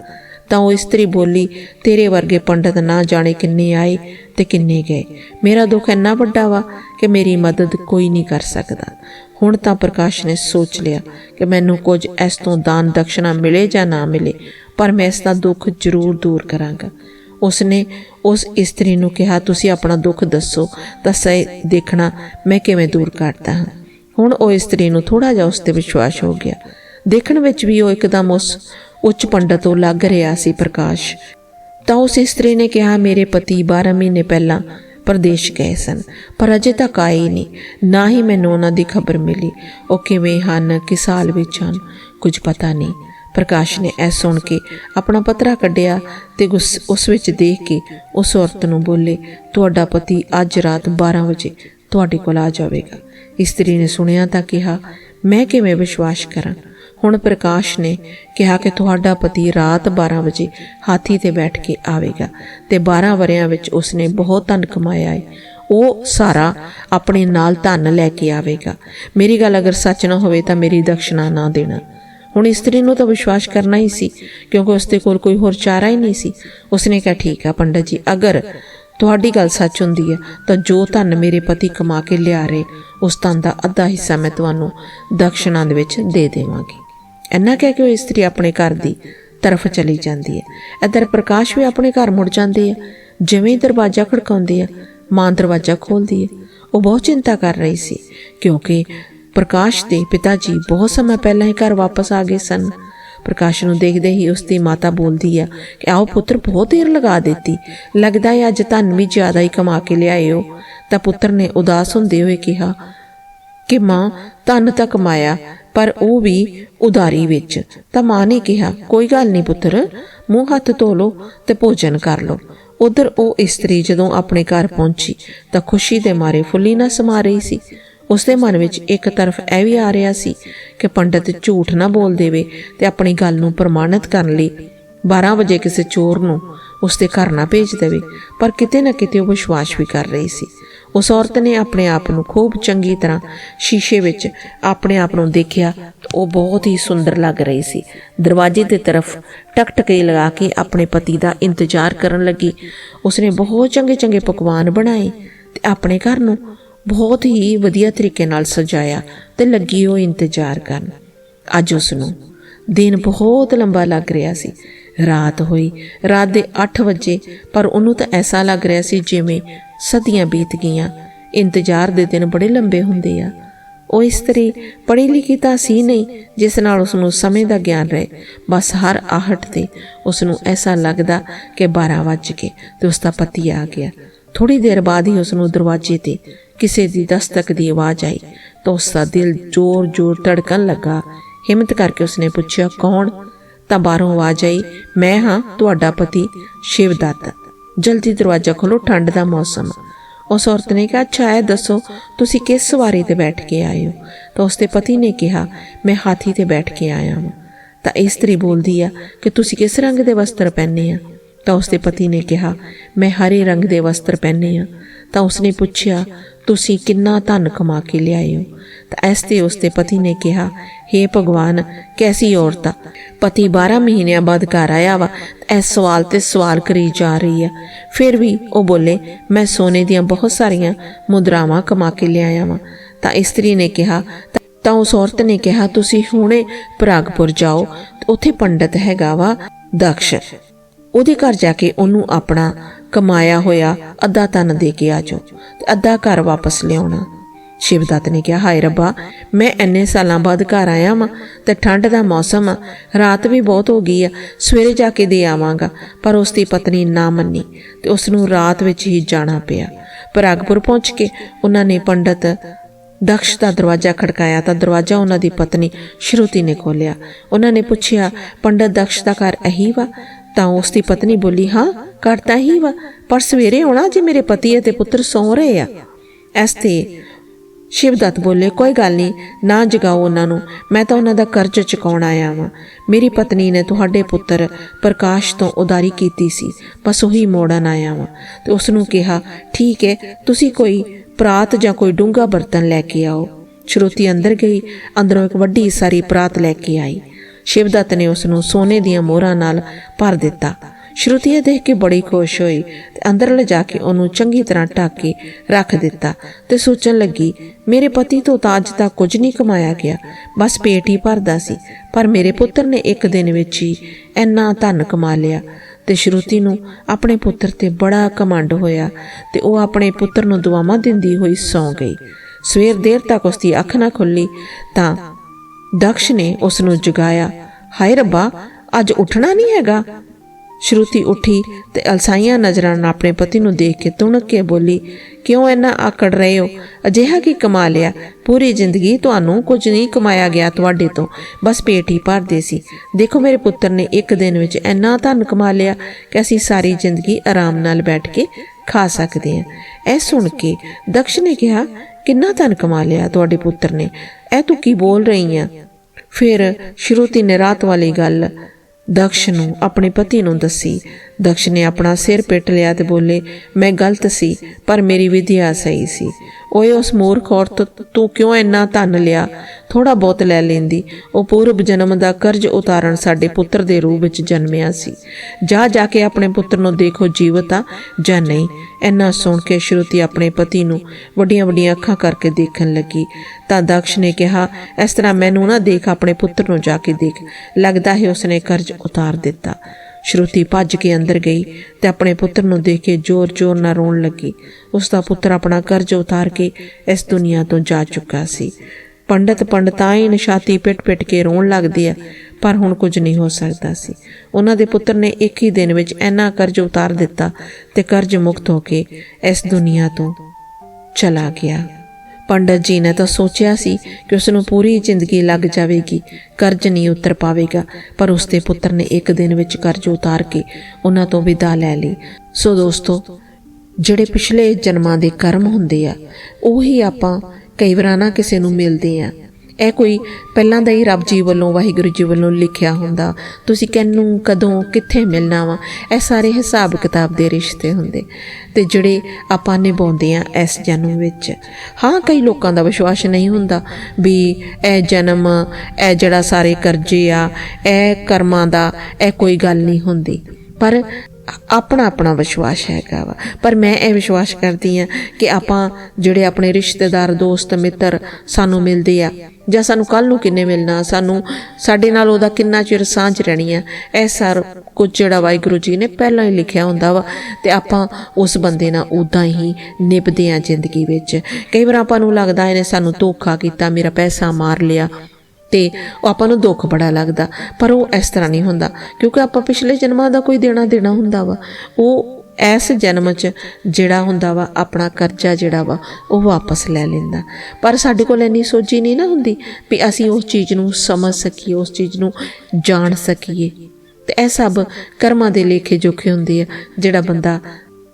ਤਾਂ ਉਹ ਇਸਤਰੀ ਬੋਲੀ, ਤੇਰੇ ਵਰਗੇ ਪੰਡਤ ਨਾ ਜਾਣੇ ਕਿੰਨੇ ਆਏ ਤੇ ਕਿੰਨੇ ਗਏ। ਮੇਰਾ ਦੁੱਖ ਇੰਨਾ ਵੱਡਾ ਵਾ ਕਿ ਮੇਰੀ ਮਦਦ ਕੋਈ ਨਹੀਂ ਕਰ ਸਕਦਾ। ਹੁਣ ਤਾਂ ਪ੍ਰਕਾਸ਼ ਨੇ ਸੋਚ ਲਿਆ ਕਿ ਮੈਨੂੰ ਕੁਝ ਇਸ ਤੋਂ ਦਾਨ ਦਕਸ਼ਨਾ ਮਿਲੇ ਜਾਂ ਨਾ ਮਿਲੇ, ਪਰ ਮੈਂ ਇਸ ਦਾ ਦੁੱਖ ਜ਼ਰੂਰ ਦੂਰ ਕਰਾਂਗਾ। ਉਸਨੇ ਉਸ ਇਸਤਰੀ ਨੂੰ ਕਿਹਾ, ਤੁਸੀਂ ਆਪਣਾ ਦੁੱਖ ਦੱਸੋ, ਤਾਂ ਸਹੀ ਦੇਖਣਾ ਮੈਂ ਕਿਵੇਂ ਦੂਰ ਕਰਦਾ ਹਾਂ। ਹੁਣ ਉਹ ਇਸਤਰੀ ਨੂੰ ਥੋੜਾ ਜਿਹਾ ਉਸ ਤੇ ਵਿਸ਼ਵਾਸ ਹੋ ਗਿਆ। ਦੇਖਣ ਵਿੱਚ ਵੀ ਉਹ ਇੱਕਦਮ ਉਸ ਉੱਚ ਪੰਡਤ ਤੋਂ ਲੱਗ ਰਿਹਾ ਸੀ ਪ੍ਰਕਾਸ਼। ਤਾਂ ਉਸ ਇਸਤਰੀ ਨੇ ਕਿਹਾ, ਮੇਰੇ ਪਤੀ 12 ਮਹੀਨੇ ਪਹਿਲਾਂ ਪ੍ਰਦੇਸ਼ ਗਏ ਸਨ, ਪਰ ਅਜੇ ਤੱਕ ਆਏ ਹੀ ਨਹੀਂ। ਨਾ ਹੀ ਮੈਨੂੰ ਉਹਨਾਂ ਦੀ ਖਬਰ ਮਿਲੀ। ਉਹ ਕਿਵੇਂ ਹਨ ਕਿਸ ਹਾਲ ਵਿੱਚ ਹਨ, ਕੁਝ ਪਤਾ ਨਹੀਂ। ਪ੍ਰਕਾਸ਼ ਨੇ ਐ ਸੁਣ ਕੇ ਆਪਣਾ ਪਤਰਾ ਕੱਢਿਆ ਤੇ ਗੁੱਸ- ਉਸ ਵਿੱਚ ਦੇਖ ਕੇ ਉਸ ਔਰਤ ਨੂੰ ਬੋਲੇ, ਤੁਹਾਡਾ ਪਤੀ ਅੱਜ ਰਾਤ 12 ਵਜੇ ਤੁਹਾਡੇ ਕੋਲ ਆ ਜਾਵੇਗਾ। ਇਸਤਰੀ ਨੇ ਸੁਣਿਆ ਤਾਂ ਕਿਹਾ, ਮੈਂ ਕਿਵੇਂ ਵਿਸ਼ਵਾਸ ਕਰਾਂ? ਹੁਣ ਪ੍ਰਕਾਸ਼ ਨੇ ਕਿਹਾ ਕਿ ਤੁਹਾਡਾ ਪਤੀ ਰਾਤ 12 ਵਜੇ ਹਾਥੀ ਤੇ ਬੈਠ ਕੇ ਆਵੇਗਾ ਤੇ 12 ਵਰਿਆਂ ਵਿੱਚ ਉਸਨੇ ਬਹੁਤ ਧਨ ਕਮਾਇਆ ਹੈ ਉਹ ਸਾਰਾ ਆਪਣੇ ਨਾਲ ਧਨ ਲੈ ਕੇ ਆਵੇਗਾ। ਮੇਰੀ ਗੱਲ ਅਗਰ ਸੱਚ ਨਾ ਹੋਵੇ ਤਾਂ ਮੇਰੀ ਦਕਸ਼ਨਾ ਨਾ ਦੇਣਾ। ਹੁਣ ਇਸਤਰੀ ਨੂੰ ਤਾਂ ਵਿਸ਼ਵਾਸ ਕਰਨਾ ਹੀ ਸੀ, ਕਿਉਂਕਿ ਉਸਦੇ ਕੋਲ ਕੋਈ ਹੋਰ ਚਾਰਾ ਹੀ ਨਹੀਂ ਸੀ। ਉਸਨੇ ਕਿਹਾ, ਠੀਕ ਆ ਪੰਡਤ ਜੀ, ਅਗਰ ਤੁਹਾਡੀ ਗੱਲ ਸੱਚ ਹੁੰਦੀ ਹੈ ਤਾਂ ਜੋ ਧਨ ਮੇਰੇ ਪਤੀ ਕਮਾ ਕੇ ਲਿਆ ਰਹੇ, ਉਸ ਧਨ ਦਾ ਅੱਧਾ ਹਿੱਸਾ ਮੈਂ ਤੁਹਾਨੂੰ ਦਕਸ਼ਨਾ ਦੇ ਵਿੱਚ ਦੇ ਦੇਵਾਂਗੀ। ਇੰਨਾ ਕਹਿ ਕੇ ਉਹ ਇਸਤਰੀ ਆਪਣੇ ਘਰ ਦੀ ਤਰਫ ਚਲੀ ਜਾਂਦੀ ਹੈ। ਇਧਰ ਪ੍ਰਕਾਸ਼ ਵੀ ਆਪਣੇ ਘਰ ਮੁੜ ਜਾਂਦੇ ਆ। ਜਿਵੇਂ ਹੀ ਦਰਵਾਜ਼ਾ ਖੜਕਾਉਂਦੇ ਆ, ਮਾਂ ਦਰਵਾਜ਼ਾ ਖੋਲਦੀ ਹੈ। ਉਹ ਬਹੁਤ ਚਿੰਤਾ ਕਰ ਰਹੀ ਸੀ, ਕਿਉਂਕਿ ਪ੍ਰਕਾਸ਼ ਦੇ ਪਿਤਾ ਜੀ ਬਹੁਤ ਸਮਾਂ ਪਹਿਲਾਂ ਹੀ ਘਰ ਵਾਪਸ ਆ ਗਏ ਸਨ। ਪ੍ਰਕਾਸ਼ ਨੂੰ ਦੇਖਦੇ ਹੀ ਉਸ ਦੀ ਮਾਤਾ ਬੋਲਦੀ ਆ ਕਿ ਆਓ ਪੁੱਤਰ, ਬਹੁਤ ਦੇਰ ਲਗਾ ਦਿੱਤੀ। ਲੱਗਦਾ ਹੈ ਅੱਜ ਧਨ ਵੀ ਜ਼ਿਆਦਾ ਹੀ ਕਮਾ ਕੇ ਲਿਆਏ ਹੋ। ਤਾਂ ਪੁੱਤਰ ਨੇ ਉਦਾਸ ਹੁੰਦੇ ਹੋਏ ਕਿਹਾ ਕਿ ਮਾਂ, ਧਨ ਤਾਂ ਕਮਾਇਆ। ਪਰ ਉਹ ਵੀ ਉਦਾਰੀ ਵਿੱਚ। ਤਾਂ ਮਾਂ ਨੇ ਕਿਹਾ, ਕੋਈ ਗੱਲ ਨਹੀਂ ਪੁੱਤਰ, ਮੂੰਹ ਹੱਥ ਧੋ ਲਓ ਤੇ ਭੋਜਨ ਕਰ ਲਓ। ਉਧਰ ਉਹ ਇਸਤਰੀ ਜਦੋਂ ਆਪਣੇ ਘਰ ਪਹੁੰਚੀ, ਤਾਂ ਖੁਸ਼ੀ ਦੇ ਮਾਰੇ ਫੁੱਲੀ ਨਾ ਸਮਾ ਰਹੀ ਸੀ। ਉਸਦੇ ਮਨ ਵਿੱਚ ਇੱਕ ਤਰਫ ਇਹ ਵੀ ਆ ਰਿਹਾ ਸੀ ਕਿ ਪੰਡਤ ਝੂਠ ਨਾ ਬੋਲ ਦੇਵੇ ਤੇ ਆਪਣੀ ਗੱਲ ਨੂੰ ਪ੍ਰਮਾਣਿਤ ਕਰਨ ਲਈ 12 ਵਜੇ ਕਿਸੇ ਚੋਰ ਨੂੰ ਉਸਦੇ ਘਰ ਨਾ ਭੇਜ ਦੇਵੇ, ਪਰ ਕਿਤੇ ਨਾ ਕਿਤੇ ਉਹ ਵਿਸ਼ਵਾਸ ਵੀ ਕਰ ਰਹੀ ਸੀ। ਉਸ ਔਰਤ ਨੇ ਆਪਣੇ ਆਪ ਨੂੰ ਖੂਬ ਚੰਗੀ ਤਰ੍ਹਾਂ ਸ਼ੀਸ਼ੇ ਵਿੱਚ ਆਪਣੇ ਆਪ ਨੂੰ ਦੇਖਿਆ ਉਹ ਬਹੁਤ ਹੀ ਸੁੰਦਰ ਲੱਗ ਰਹੀ ਸੀ। ਦਰਵਾਜ਼ੇ ਦੀ ਤਰਫ ਟਕਟਕੇ ਲਗਾ ਕੇ ਆਪਣੇ ਪਤੀ ਦਾ ਇੰਤਜ਼ਾਰ ਕਰਨ ਲੱਗੀ। ਉਸਨੇ ਬਹੁਤ ਚੰਗੇ ਚੰਗੇ ਪਕਵਾਨ ਬਣਾਏ ਤੇ ਆਪਣੇ ਘਰ ਨੂੰ ਬਹੁਤ ਹੀ ਵਧੀਆ ਤਰੀਕੇ ਨਾਲ ਸਜਾਇਆ ਤੇ ਲੱਗੀ ਉਹ ਇੰਤਜ਼ਾਰ ਕਰਨ। ਅੱਜ ਉਸ ਨੂੰ ਦਿਨ ਬਹੁਤ ਲੰਬਾ ਲੱਗ ਰਿਹਾ ਸੀ। ਰਾਤ ਹੋਈ। ਰਾਤ ਦੇ 8 ਵਜੇ, ਪਰ ਉਹਨੂੰ ਤਾਂ ਐਸਾ ਲੱਗ ਰਿਹਾ ਸੀ ਜਿਵੇਂ ਸਦੀਆਂ ਬੀਤ ਗਈਆਂ। ਇੰਤਜ਼ਾਰ ਦੇ ਦਿਨ ਬੜੇ ਲੰਬੇ ਹੁੰਦੇ ਆ। ਉਹ ਇਸਤਰੀ ਪੜ੍ਹੀ ਲਿਖੀ ਤਾਂ ਸੀ ਨਹੀਂ, ਜਿਸ ਨਾਲ ਉਸ ਨੂੰ ਸਮੇਂ ਦਾ ਗਿਆਨ ਰਹੇ। ਬਸ ਹਰ ਆਹਟ ਤੇ ਉਸ ਨੂੰ ਐਸਾ ਲੱਗਦਾ ਕਿ 12 ਵੱਜ ਗਏ ਤੇ ਉਸ ਦਾ ਪਤੀ ਆ ਗਿਆ। ਥੋੜੀ ਦੇਰ ਬਾਅਦ ਹੀ ਉਸ ਨੂੰ ਦਰਵਾਜ਼ੇ ਤੇ ਕਿਸੇ ਦੀ ਦਸਤਕ ਦੀ ਆਵਾਜ਼ ਆਈ ਤਾਂ ਉਸ ਦਾ ਦਿਲ ਜ਼ੋਰ-ਜ਼ੋਰ ਧੜਕਣ ਲੱਗਾ। ਹਿੰਮਤ ਕਰਕੇ ਉਸਨੇ ਪੁੱਛਿਆ, ਕੌਣ? ਤਾਂ ਬਾਹਰੋਂ ਆਵਾਜ਼ ਆਈ, ਮੈਂ ਹਾਂ, ਤੁਹਾਡਾ ਪਤੀ ਸ਼ਿਵਦੱਤ ਜਲਦੀ ਦਰਵਾਜ਼ਾ ਖੋਲੋ, ਠੰਡ ਦਾ ਮੌਸਮ। ਉਸ ਔਰਤ ਨੇ ਕਿਹਾ, ਅੱਛਾ, ਇਹ ਦੱਸੋ, ਤੁਸੀਂ ਕਿਸ ਸਵਾਰੀ ਤੇ ਬੈਠ ਕੇ ਆਏ ਹੋ? ਤਾਂ ਉਸਦੇ ਪਤੀ ਨੇ ਕਿਹਾ, ਮੈਂ ਹਾਥੀ ਤੇ ਬੈਠ ਕੇ ਆਇਆ ਹਾਂ ਤਾਂ ਇਸਤਰੀ ਬੋਲਦੀ ਆ ਕਿ ਤੁਸੀਂ ਕਿਸ ਰੰਗ ਦੇ ਵਸਤਰ ਪਹਿਨੇ ਆ? ਤਾਂ ਉਸਦੇ ਪਤੀ ਨੇ ਕਿਹਾ, ਮੈਂ ਹਰੇ ਰੰਗ ਦੇ ਵਸਤਰ ਪਹਿਨੇ ਆ। ਤਾਂ ਉਸਨੇ ਪੁੱਛਿਆ, ਤੁਸੀਂ ਕਿੰਨਾ ਧਨ ਕਮਾ ਕੇ ਲਿਆਏ ਹੋ? ਤਾਂ ਇਸ ਤੇ ਉਸਦੇ ਪਤੀ ਨੇ ਕਿਹਾ हे ਭਗਵਾਨ, ਕੈਸੀ ਔਰਤ ਆ? ਪਤੀ 12 ਮਹੀਨਿਆਂ ਬਾਅਦ ਘਰ ਆਇਆ ਵਾ, ਇਸ ਸਵਾਲ ਤੇ ਸਵਾਲ ਕਰੀ ਜਾ ਰਹੀ ਆ। ਫਿਰ ਵੀ ਉਹ ਬੋਲੇ, ਮੈਂ ਸੋਨੇ ਦੀਆਂ ਬਹੁਤ ਸਾਰੀਆਂ ਮੁਦਰਾਵਾਂ ਕਮਾ ਕੇ ਲਿਆਇਆ ਵਾਂ। ਤਾਂ ਇਸਤਰੀ ਨੇ ਕਿਹਾ, ਤਾਂ ਉਸ ਔਰਤ ਨੇ ਕਿਹਾ, ਤੁਸੀਂ ਹੁਣੇ ਪ੍ਰਾਗਪੁਰ ਜਾਓ, ਉੱਥੇ ਪੰਡਤ ਹੈਗਾ ਵਾ ਦਕਸ਼। ਉਹਦੇ ਘਰ ਜਾ ਕੇ ਉਹਨੂੰ ਆਪਣਾ ਕਮਾਇਆ ਹੋਇਆ ਅੱਧਾ ਤਨ ਦੇ ਕੇ ਆ ਜਾਓ ਤੇ ਅੱਧਾ ਘਰ ਵਾਪਸ ਲਿਆਉਣਾ। ਸ਼ਿਵਦੱਤ ਨੇ ਕਿਹਾ, ਹਾਏ ਰੱਬਾ, ਮੈਂ ਇੰਨੇ ਸਾਲਾਂ ਬਾਅਦ ਘਰ ਆਇਆ ਵਾਂ ਤੇ ਠੰਡ ਦਾ ਮੌਸਮ ਆ, ਰਾਤ ਵੀ ਬਹੁਤ ਹੋ ਗਈ ਆ, ਸਵੇਰੇ ਜਾ ਕੇ ਦੇ ਆਵਾਂਗਾ। ਪਰ ਉਸ ਦੀ ਪਤਨੀ ਨਾ ਮੰਨੀ ਤੇ ਉਸ ਨੂੰ ਰਾਤ ਵਿੱਚ ਹੀ ਜਾਣਾ ਪਿਆ। ਪ੍ਰਾਗਪੁਰ ਪਹੁੰਚ ਕੇ ਉਹਨਾਂ ਨੇ ਪੰਡਤ ਦਕਸ਼ ਦਾ ਦਰਵਾਜ਼ਾ ਖੜਕਾਇਆ ਤਾਂ ਦਰਵਾਜ਼ਾ ਉਹਨਾਂ ਦੀ ਪਤਨੀ ਸ਼ਰੂਤੀ ਨੇ ਖੋਲ੍ਹਿਆ। ਉਹਨਾਂ ਨੇ ਪੁੱਛਿਆ, ਪੰਡਤ ਦਕਸ਼ ਦਾ ਘਰ ਇਹੀ ਵਾ? ਤਾਂ ਉਸ ਦੀ ਪਤਨੀ ਬੋਲੀ, ਹਾਂ, ਘਰ ਤਾਂ ਹੀ ਵਾ, ਪਰ ਸਵੇਰੇ ਆਉਣਾ ਜੇ ਮੇਰੇ ਪਤੀ ਅਤੇ ਪੁੱਤਰ ਸੌਂ ਰਹੇ ਆ। ਇਸ ਤੇ ਸ਼ਿਵਦੱਤ ਬੋਲੇ, ਕੋਈ ਗੱਲ ਨਹੀਂ, ਨਾ ਜਗਾਓ ਉਹਨਾਂ ਨੂੰ, ਮੈਂ ਤਾਂ ਉਹਨਾਂ ਦਾ ਕਰਜ਼ ਚੁਕਾਉਣ ਆਇਆ ਵਾਂ। ਮੇਰੀ ਪਤਨੀ ਨੇ ਤੁਹਾਡੇ ਪੁੱਤਰ ਪ੍ਰਕਾਸ਼ ਤੋਂ ਉਦਾਰੀ ਕੀਤੀ ਸੀ, ਬਸ ਉਹੀ ਮੋੜਨ ਆਇਆ ਵਾਂ। ਤੇ ਉਸ ਨੂੰ ਕਿਹਾ, ਠੀਕ ਹੈ ਤੁਸੀਂ ਕੋਈ ਪ੍ਰਾਤ ਜਾਂ ਕੋਈ ਡੂੰਗਾ ਬਰਤਨ ਲੈ ਕੇ ਆਓ। ਸ਼ਰੂਤੀ ਅੰਦਰ ਗਈ, ਅੰਦਰੋਂ ਇੱਕ ਵੱਡੀ ਸਾਰੀ ਪ੍ਰਾਤ ਲੈ ਕੇ ਆਈ। ਸ਼ਿਵਦੱਤ ਨੇ ਉਸ ਨੂੰ ਸੋਨੇ ਦੀਆਂ ਮੋਹਰਾਂ ਨਾਲ ਭਰ ਦਿੱਤਾ। ਸ਼ਰੂਤੀ ਇਹ ਦੇਖ ਕੇ ਬੜੀ ਖੁਸ਼ ਹੋਈ ਤੇ ਅੰਦਰ ਲਿਜਾ ਕੇ ਉਹਨੂੰ ਚੰਗੀ ਤਰ੍ਹਾਂ ਢੱਕ ਕੇ ਰੱਖ ਦਿੱਤਾ ਤੇ ਸੋਚਣ ਲੱਗੀ, ਮੇਰੇ ਪਤੀ ਤੋਂ ਤਾਂ ਅੱਜ ਤੱਕ ਕੁਝ ਨਹੀਂ ਕਮਾਇਆ ਗਿਆ। ਬਸ ਪੇਟ ਹੀ ਭਰਦਾ ਸੀ, ਪਰ ਮੇਰੇ ਪੁੱਤਰ ਨੇ ਇੱਕ ਦਿਨ ਵਿੱਚ ਹੀ ਇੰਨਾ ਧਨ ਕਮਾ ਲਿਆ ਤੇ ਸ਼ਰੂਤੀ ਨੂੰ ਆਪਣੇ ਪੁੱਤਰ ਤੇ ਬੜਾ ਕਮੰਡ ਹੋਇਆ ਤੇ ਉਹ ਆਪਣੇ ਪੁੱਤਰ ਨੂੰ ਦੁਆਵਾਂ ਦਿੰਦੀ ਹੋਈ ਸੌਂ ਗਈ। ਸਵੇਰ ਦੇਰ ਤੱਕ ਉਸ ਦੀ ਅੱਖ ਨਾ ਖੁੱਲੀ ਤਾਂ ਦਕਸ਼ ਨੇ ਉਸ ਨੂੰ ਜਗਾਇਆ, ਹਾਏ ਰੱਬਾ, ਅੱਜ ਉੱਠਣਾ ਨਹੀਂ ਹੈਗਾ? ਸ਼ਰੂਤੀ ਉੱਠੀ ਤੇ ਅਲਸਾਈਆਂ ਨਜ਼ਰਾਂ ਨਾਲ ਆਪਣੇ ਪਤੀ ਨੂੰ ਦੇਖ ਕੇ ਤੁਣਕ ਕੇ ਬੋਲੀ, ਕਿਉਂ ਇੰਨਾ ਆਕੜ ਰਹੇ ਹੋ? ਅਜਿਹਾ ਕੀ ਕਮਾ ਲਿਆ? ਪੂਰੀ ਜ਼ਿੰਦਗੀ ਤੁਹਾਨੂੰ ਕੁਝ ਨਹੀਂ ਕਮਾਇਆ ਗਿਆ ਤੁਹਾਡੇ ਤੋਂ। ਬਸ ਪੇਟ ਹੀ ਭਰਦੇ ਸੀ। ਦੇਖੋ ਮੇਰੇ ਪੁੱਤਰ ਨੇ ਇੱਕ ਦਿਨ ਵਿੱਚ ਇੰਨਾ ਧਨ ਕਮਾ ਲਿਆ ਕਿ ਅਸੀਂ ਸਾਰੀ ਜ਼ਿੰਦਗੀ ਆਰਾਮ ਨਾਲ ਬੈਠ ਕੇ ਖਾ ਸਕਦੇ ਹਾਂ। ਇਹ ਸੁਣ ਕੇ ਦਕਸ਼ ਨੇ ਕਿਹਾ, ਕਿੰਨਾ ਧਨ ਕਮਾ ਲਿਆ ਤੁਹਾਡੇ ਪੁੱਤਰ ਨੇ? ਇਹ ਤੂੰ ਕੀ ਬੋਲ ਰਹੀ ਆ? ਫਿਰ ਸ਼ਰੂਤੀ ਨੇ ਰਾਤ ਵਾਲੀ ਗੱਲ ਦਕਸ਼ ਨੂੰ ਆਪਣੇ ਪਤੀ ਨੂੰ ਦੱਸੀ। ਦਕਸ਼ ਨੇ ਆਪਣਾ ਸਿਰ ਪਿੱਟ ਲਿਆ ਤੇ ਬੋਲੇ, ਮੈਂ ਗਲਤ ਸੀ, ਪਰ ਮੇਰੀ ਵਿਧਿਆ ਸਹੀ ਸੀ। ਓਏ ਉਸ ਮੂਰਖ ਔਰਤ, ਤੂੰ ਕਿਉਂ ਇੰਨਾ ਧਨ ਲਿਆ? ਥੋੜਾ ਬਹੁਤ ਲੈ ਲੈਂਦੀ। ਉਹ ਪੂਰਬ ਜਨਮ ਦਾ ਕਰਜ਼ ਉਤਾਰਨ ਸਾਡੇ ਪੁੱਤਰ ਦੇ ਰੂਪ ਵਿੱਚ ਜਨਮਿਆ ਸੀ। ਜਾ ਜਾ ਕੇ ਆਪਣੇ ਪੁੱਤਰ ਨੂੰ ਦੇਖੋ, ਜੀਵਤ ਆ ਜਾਂ ਨਹੀਂ। ਇੰਨਾ ਸੁਣ ਕੇ ਸ਼ਰੂਤੀ ਆਪਣੇ ਪਤੀ ਨੂੰ ਵੱਡੀਆਂ ਵੱਡੀਆਂ ਅੱਖਾਂ ਕਰਕੇ ਦੇਖਣ ਲੱਗੀ। ਤਾਂ ਦਕਸ਼ ਨੇ ਕਿਹਾ, ਇਸ ਤਰ੍ਹਾਂ ਮੈਨੂੰ ਨਾ ਦੇਖ, ਆਪਣੇ ਪੁੱਤਰ ਨੂੰ ਜਾ ਕੇ ਦੇਖ। ਲੱਗਦਾ ਹੈ ਉਸਨੇ ਕਰਜ਼ ਉਤਾਰ ਦਿੱਤਾ। ਸ਼ਰੂਤੀ ਭੱਜ ਕੇ ਅੰਦਰ ਗਈ ਤੇ ਆਪਣੇ ਪੁੱਤਰ ਨੂੰ ਦੇਖ ਕੇ ਜ਼ੋਰ-ਜ਼ੋਰ ਨਾਲ ਰੋਣ ਲੱਗੀ। ਉਸ ਦਾ ਪੁੱਤਰ ਆਪਣਾ ਕਰਜ਼ ਉਤਾਰ ਕੇ ਇਸ ਦੁਨੀਆ ਤੋਂ ਜਾ ਚੁੱਕਾ ਸੀ। ਪੰਡਤ ਪੰਡਤਾਈਨ ਛਾਤੀ ਪਿੱਟ-ਪਿੱਟ ਕੇ ਰੋਣ ਲੱਗਦੇ ਆ, ਪਰ ਹੁਣ ਕੁਝ ਨਹੀਂ ਹੋ ਸਕਦਾ ਸੀ। ਉਹਨਾਂ ਦੇ ਪੁੱਤਰ ਨੇ ਇੱਕ ਹੀ ਦਿਨ ਵਿੱਚ ਇੰਨਾ ਕਰਜ਼ ਉਤਾਰ ਦਿੱਤਾ ਤੇ ਕਰਜ਼ ਮੁਕਤ ਹੋ ਕੇ ਇਸ ਦੁਨੀਆ ਤੋਂ ਚਲਾ ਗਿਆ। ਪੰਡਤ ਜੀ ਨੇ ਤਾਂ ਸੋਚਿਆ ਸੀ ਕਿ ਉਸ ਨੂੰ ਪੂਰੀ ਜ਼ਿੰਦਗੀ ਲੱਗ ਜਾਵੇਗੀ, ਕਰਜ਼ ਨਹੀਂ ਉਤਰ ਪਾਵੇਗਾ, ਪਰ ਉਸ ਦੇ ਪੁੱਤਰ ਨੇ ਇੱਕ ਦਿਨ ਵਿੱਚ ਕਰਜ਼ ਉਤਾਰ ਕੇ ਉਹਨਾਂ ਤੋਂ ਵਿਦਾ ਲੈ ਲਈ। ਸੋ ਦੋਸਤੋ, ਜਿਹੜੇ ਪਿਛਲੇ ਜਨਮਾਂ ਦੇ ਕਰਮ ਹੁੰਦੇ ਆ, ਉਹੀ ਆਪਾਂ ਕਈ ਵਾਰ ਨਾ ਕਿਸੇ ਨੂੰ ਮਿਲਦੇ ਆ। ਇਹ ਕੋਈ ਪਹਿਲਾਂ ਦਾ ਹੀ ਰੱਬ ਜੀ ਵੱਲੋਂ, ਵਾਹਿਗੁਰੂ ਜੀ ਵੱਲੋਂ ਲਿਖਿਆ ਹੁੰਦਾ। ਤੁਸੀਂ ਕਿੰਨੂੰ ਕਦੋਂ, ਕਿੱਥੇ ਮਿਲਣਾ ਵਾ? ਇਹ ਸਾਰੇ ਹਿਸਾਬ ਕਿਤਾਬ ਦੇ ਰਿਸ਼ਤੇ ਹੁੰਦੇ। ਤੇ ਜਿਹੜੇ ਆਪਾਂ ਨਿਭਾਉਂਦੇ ਆ ਇਸ ਜਨਮ ਵਿੱਚ। ਹਾਂ, ਕਈ ਲੋਕਾਂ ਦਾ ਵਿਸ਼ਵਾਸ ਨਹੀਂ ਹੁੰਦਾ ਵੀ ਇਹ ਜਨਮ, ਇਹ ਜਿਹੜਾ ਸਾਰੇ ਕਰਜ਼ੇ ਆ, ਇਹ ਕਰਮਾਂ ਦਾ, ਇਹ ਕੋਈ ਗੱਲ ਨਹੀਂ ਹੁੰਦੀ। ਪਰ ਆਪਣਾ ਆਪਣਾ ਵਿਸ਼ਵਾਸ ਹੈਗਾ ਵਾ। ਪਰ ਮੈਂ ਇਹ ਵਿਸ਼ਵਾਸ ਕਰਦੀ ਆ ਕਿ ਆਪਾਂ ਜਿਹੜੇ ਆਪਣੇ ਰਿਸ਼ਤੇਦਾਰ, ਦੋਸਤ, ਮਿੱਤਰ ਸਾਨੂੰ ਮਿਲਦੇ ਆ ਜਾਂ ਸਾਨੂੰ ਕੱਲ ਨੂੰ ਕਿੰਨੇ ਮਿਲਣਾ, ਸਾਨੂੰ ਸਾਡੇ ਨਾਲ ਉਹਦਾ ਕਿੰਨਾ ਚਿਰ ਸਾਂਝ ਰਹਿਣੀ ਆ, ਇਹ ਸਾਰ ਕੁਝ ਜਿਹੜਾ ਵਾਹਿਗੁਰੂ ਜੀ ਨੇ ਪਹਿਲਾਂ ਹੀ ਲਿਖਿਆ ਹੁੰਦਾ ਵਾ ਤੇ ਆਪਾਂ ਉਸ ਬੰਦੇ ਨਾਲ ਉਦਾਂ ਹੀ ਨਿਭਦੇ ਆ ਜ਼ਿੰਦਗੀ ਵਿੱਚ। ਕਈ ਵਾਰ ਆਪਾਂ ਨੂੰ ਲੱਗਦਾ ਇਹਨੇ ਸਾਨੂੰ ਧੋਖਾ ਕੀਤਾ, ਮੇਰਾ ਪੈਸਾ ਮਾਰ ਲਿਆ ਤੇ ਉਹ ਆਪਾਂ ਨੂੰ ਦੁੱਖ ਬੜਾ ਲੱਗਦਾ। ਪਰ ਉਹ ਇਸ ਤਰ੍ਹਾਂ ਨਹੀਂ ਹੁੰਦਾ, ਕਿਉਂਕਿ ਆਪਾਂ ਪਿਛਲੇ ਜਨਮਾਂ ਦਾ ਕੋਈ ਦੇਣਾ ਦੇਣਾ ਹੁੰਦਾ ਵਾ। ਉਹ ਇਸ ਜਨਮ 'ਚ ਜਿਹੜਾ ਹੁੰਦਾ ਵਾ, ਆਪਣਾ ਕਰਜ਼ਾ ਜਿਹੜਾ ਵਾ, ਉਹ ਵਾਪਸ ਲੈ ਲੈਂਦਾ। ਪਰ ਸਾਡੇ ਕੋਲ ਇੰਨੀ ਸੋਝੀ ਨਹੀਂ ਨਾ ਹੁੰਦੀ ਵੀ ਅਸੀਂ ਉਸ ਚੀਜ਼ ਨੂੰ ਸਮਝ ਸਕੀਏ, ਉਸ ਚੀਜ਼ ਨੂੰ ਜਾਣ ਸਕੀਏ। ਤੇ ਇਹ ਸਭ ਕਰਮਾਂ ਦੇ ਲੇਖੇ ਜੋਖੇ ਹੁੰਦੇ ਆ, ਜਿਹੜਾ ਬੰਦਾ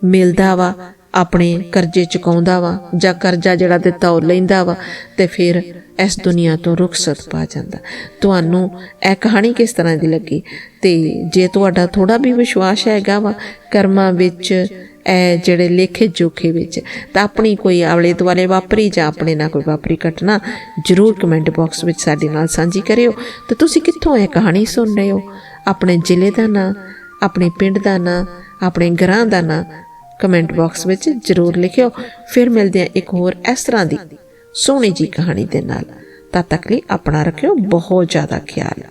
ਮਿਲਦਾ ਵਾ ਆਪਣੇ ਕਰਜ਼ੇ ਚੁਕਾਉਂਦਾ ਵਾ ਜਾਂ ਕਰਜ਼ਾ ਜਿਹੜਾ ਦਿੱਤਾ ਉਹ ਲੈਂਦਾ ਵਾ ਤੇ ਫਿਰ ਇਸ ਦੁਨੀਆ ਤੋਂ ਰੁਖਸਤ ਪਾ ਜਾਂਦਾ। ਤੁਹਾਨੂੰ ਇਹ ਕਹਾਣੀ ਕਿਸ ਤਰ੍ਹਾਂ ਦੀ ਲੱਗੀ? ਤੇ ਜੇ ਤੁਹਾਡਾ ਥੋੜਾ ਵੀ ਵਿਸ਼ਵਾਸ ਹੈਗਾ ਵਾ ਕਰਮਾਂ ਵਿੱਚ, ਇਹ ਜਿਹੜੇ ਲੇਖੇ ਜੋਖੇ ਵਿੱਚ, ਤਾਂ ਆਪਣੀ ਕੋਈ ਆਵਲੇ ਦੁਆਲੇ ਵਾਪਰੀ ਜਾਂ ਆਪਣੇ ਨਾਲ ਕੋਈ ਵਾਪਰੀ ਘਟਨਾ, ਜਰੂਰ ਕਮੈਂਟ ਬਾਕਸ ਵਿੱਚ ਸਾਡੇ ਨਾਲ ਸਾਂਝੀ ਕਰਿਓ। ਤੇ ਤੁਸੀਂ ਕਿੱਥੋਂ ਇਹ ਕਹਾਣੀ ਸੁਣ ਰਹੇ ਹੋ? ਆਪਣੇ ਜ਼ਿਲ੍ਹੇ ਦਾ ਨਾਂ, ਆਪਣੇ ਪਿੰਡ ਦਾ ਨਾਂ, ਆਪਣੇ ਗ੍ਰਾਂ ਦਾ ਨਾਂ ਕਮੈਂਟ ਬਾਕਸ ਵਿੱਚ ਜਰੂਰ ਲਿਖਿਓ। ਫਿਰ ਮਿਲਦੇ ਹਾਂ ਇੱਕ ਹੋਰ ਇਸ ਤਰ੍ਹਾਂ ਦੀ ਸੋਹਣੀ ਜੀ ਕਹਾਣੀ ਦੇ ਨਾਲ। ਤਦ ਤੱਕ ਲਈ ਆਪਣਾ ਰੱਖਿਓ ਬਹੁਤ ਜ਼ਿਆਦਾ ਖਿਆਲ।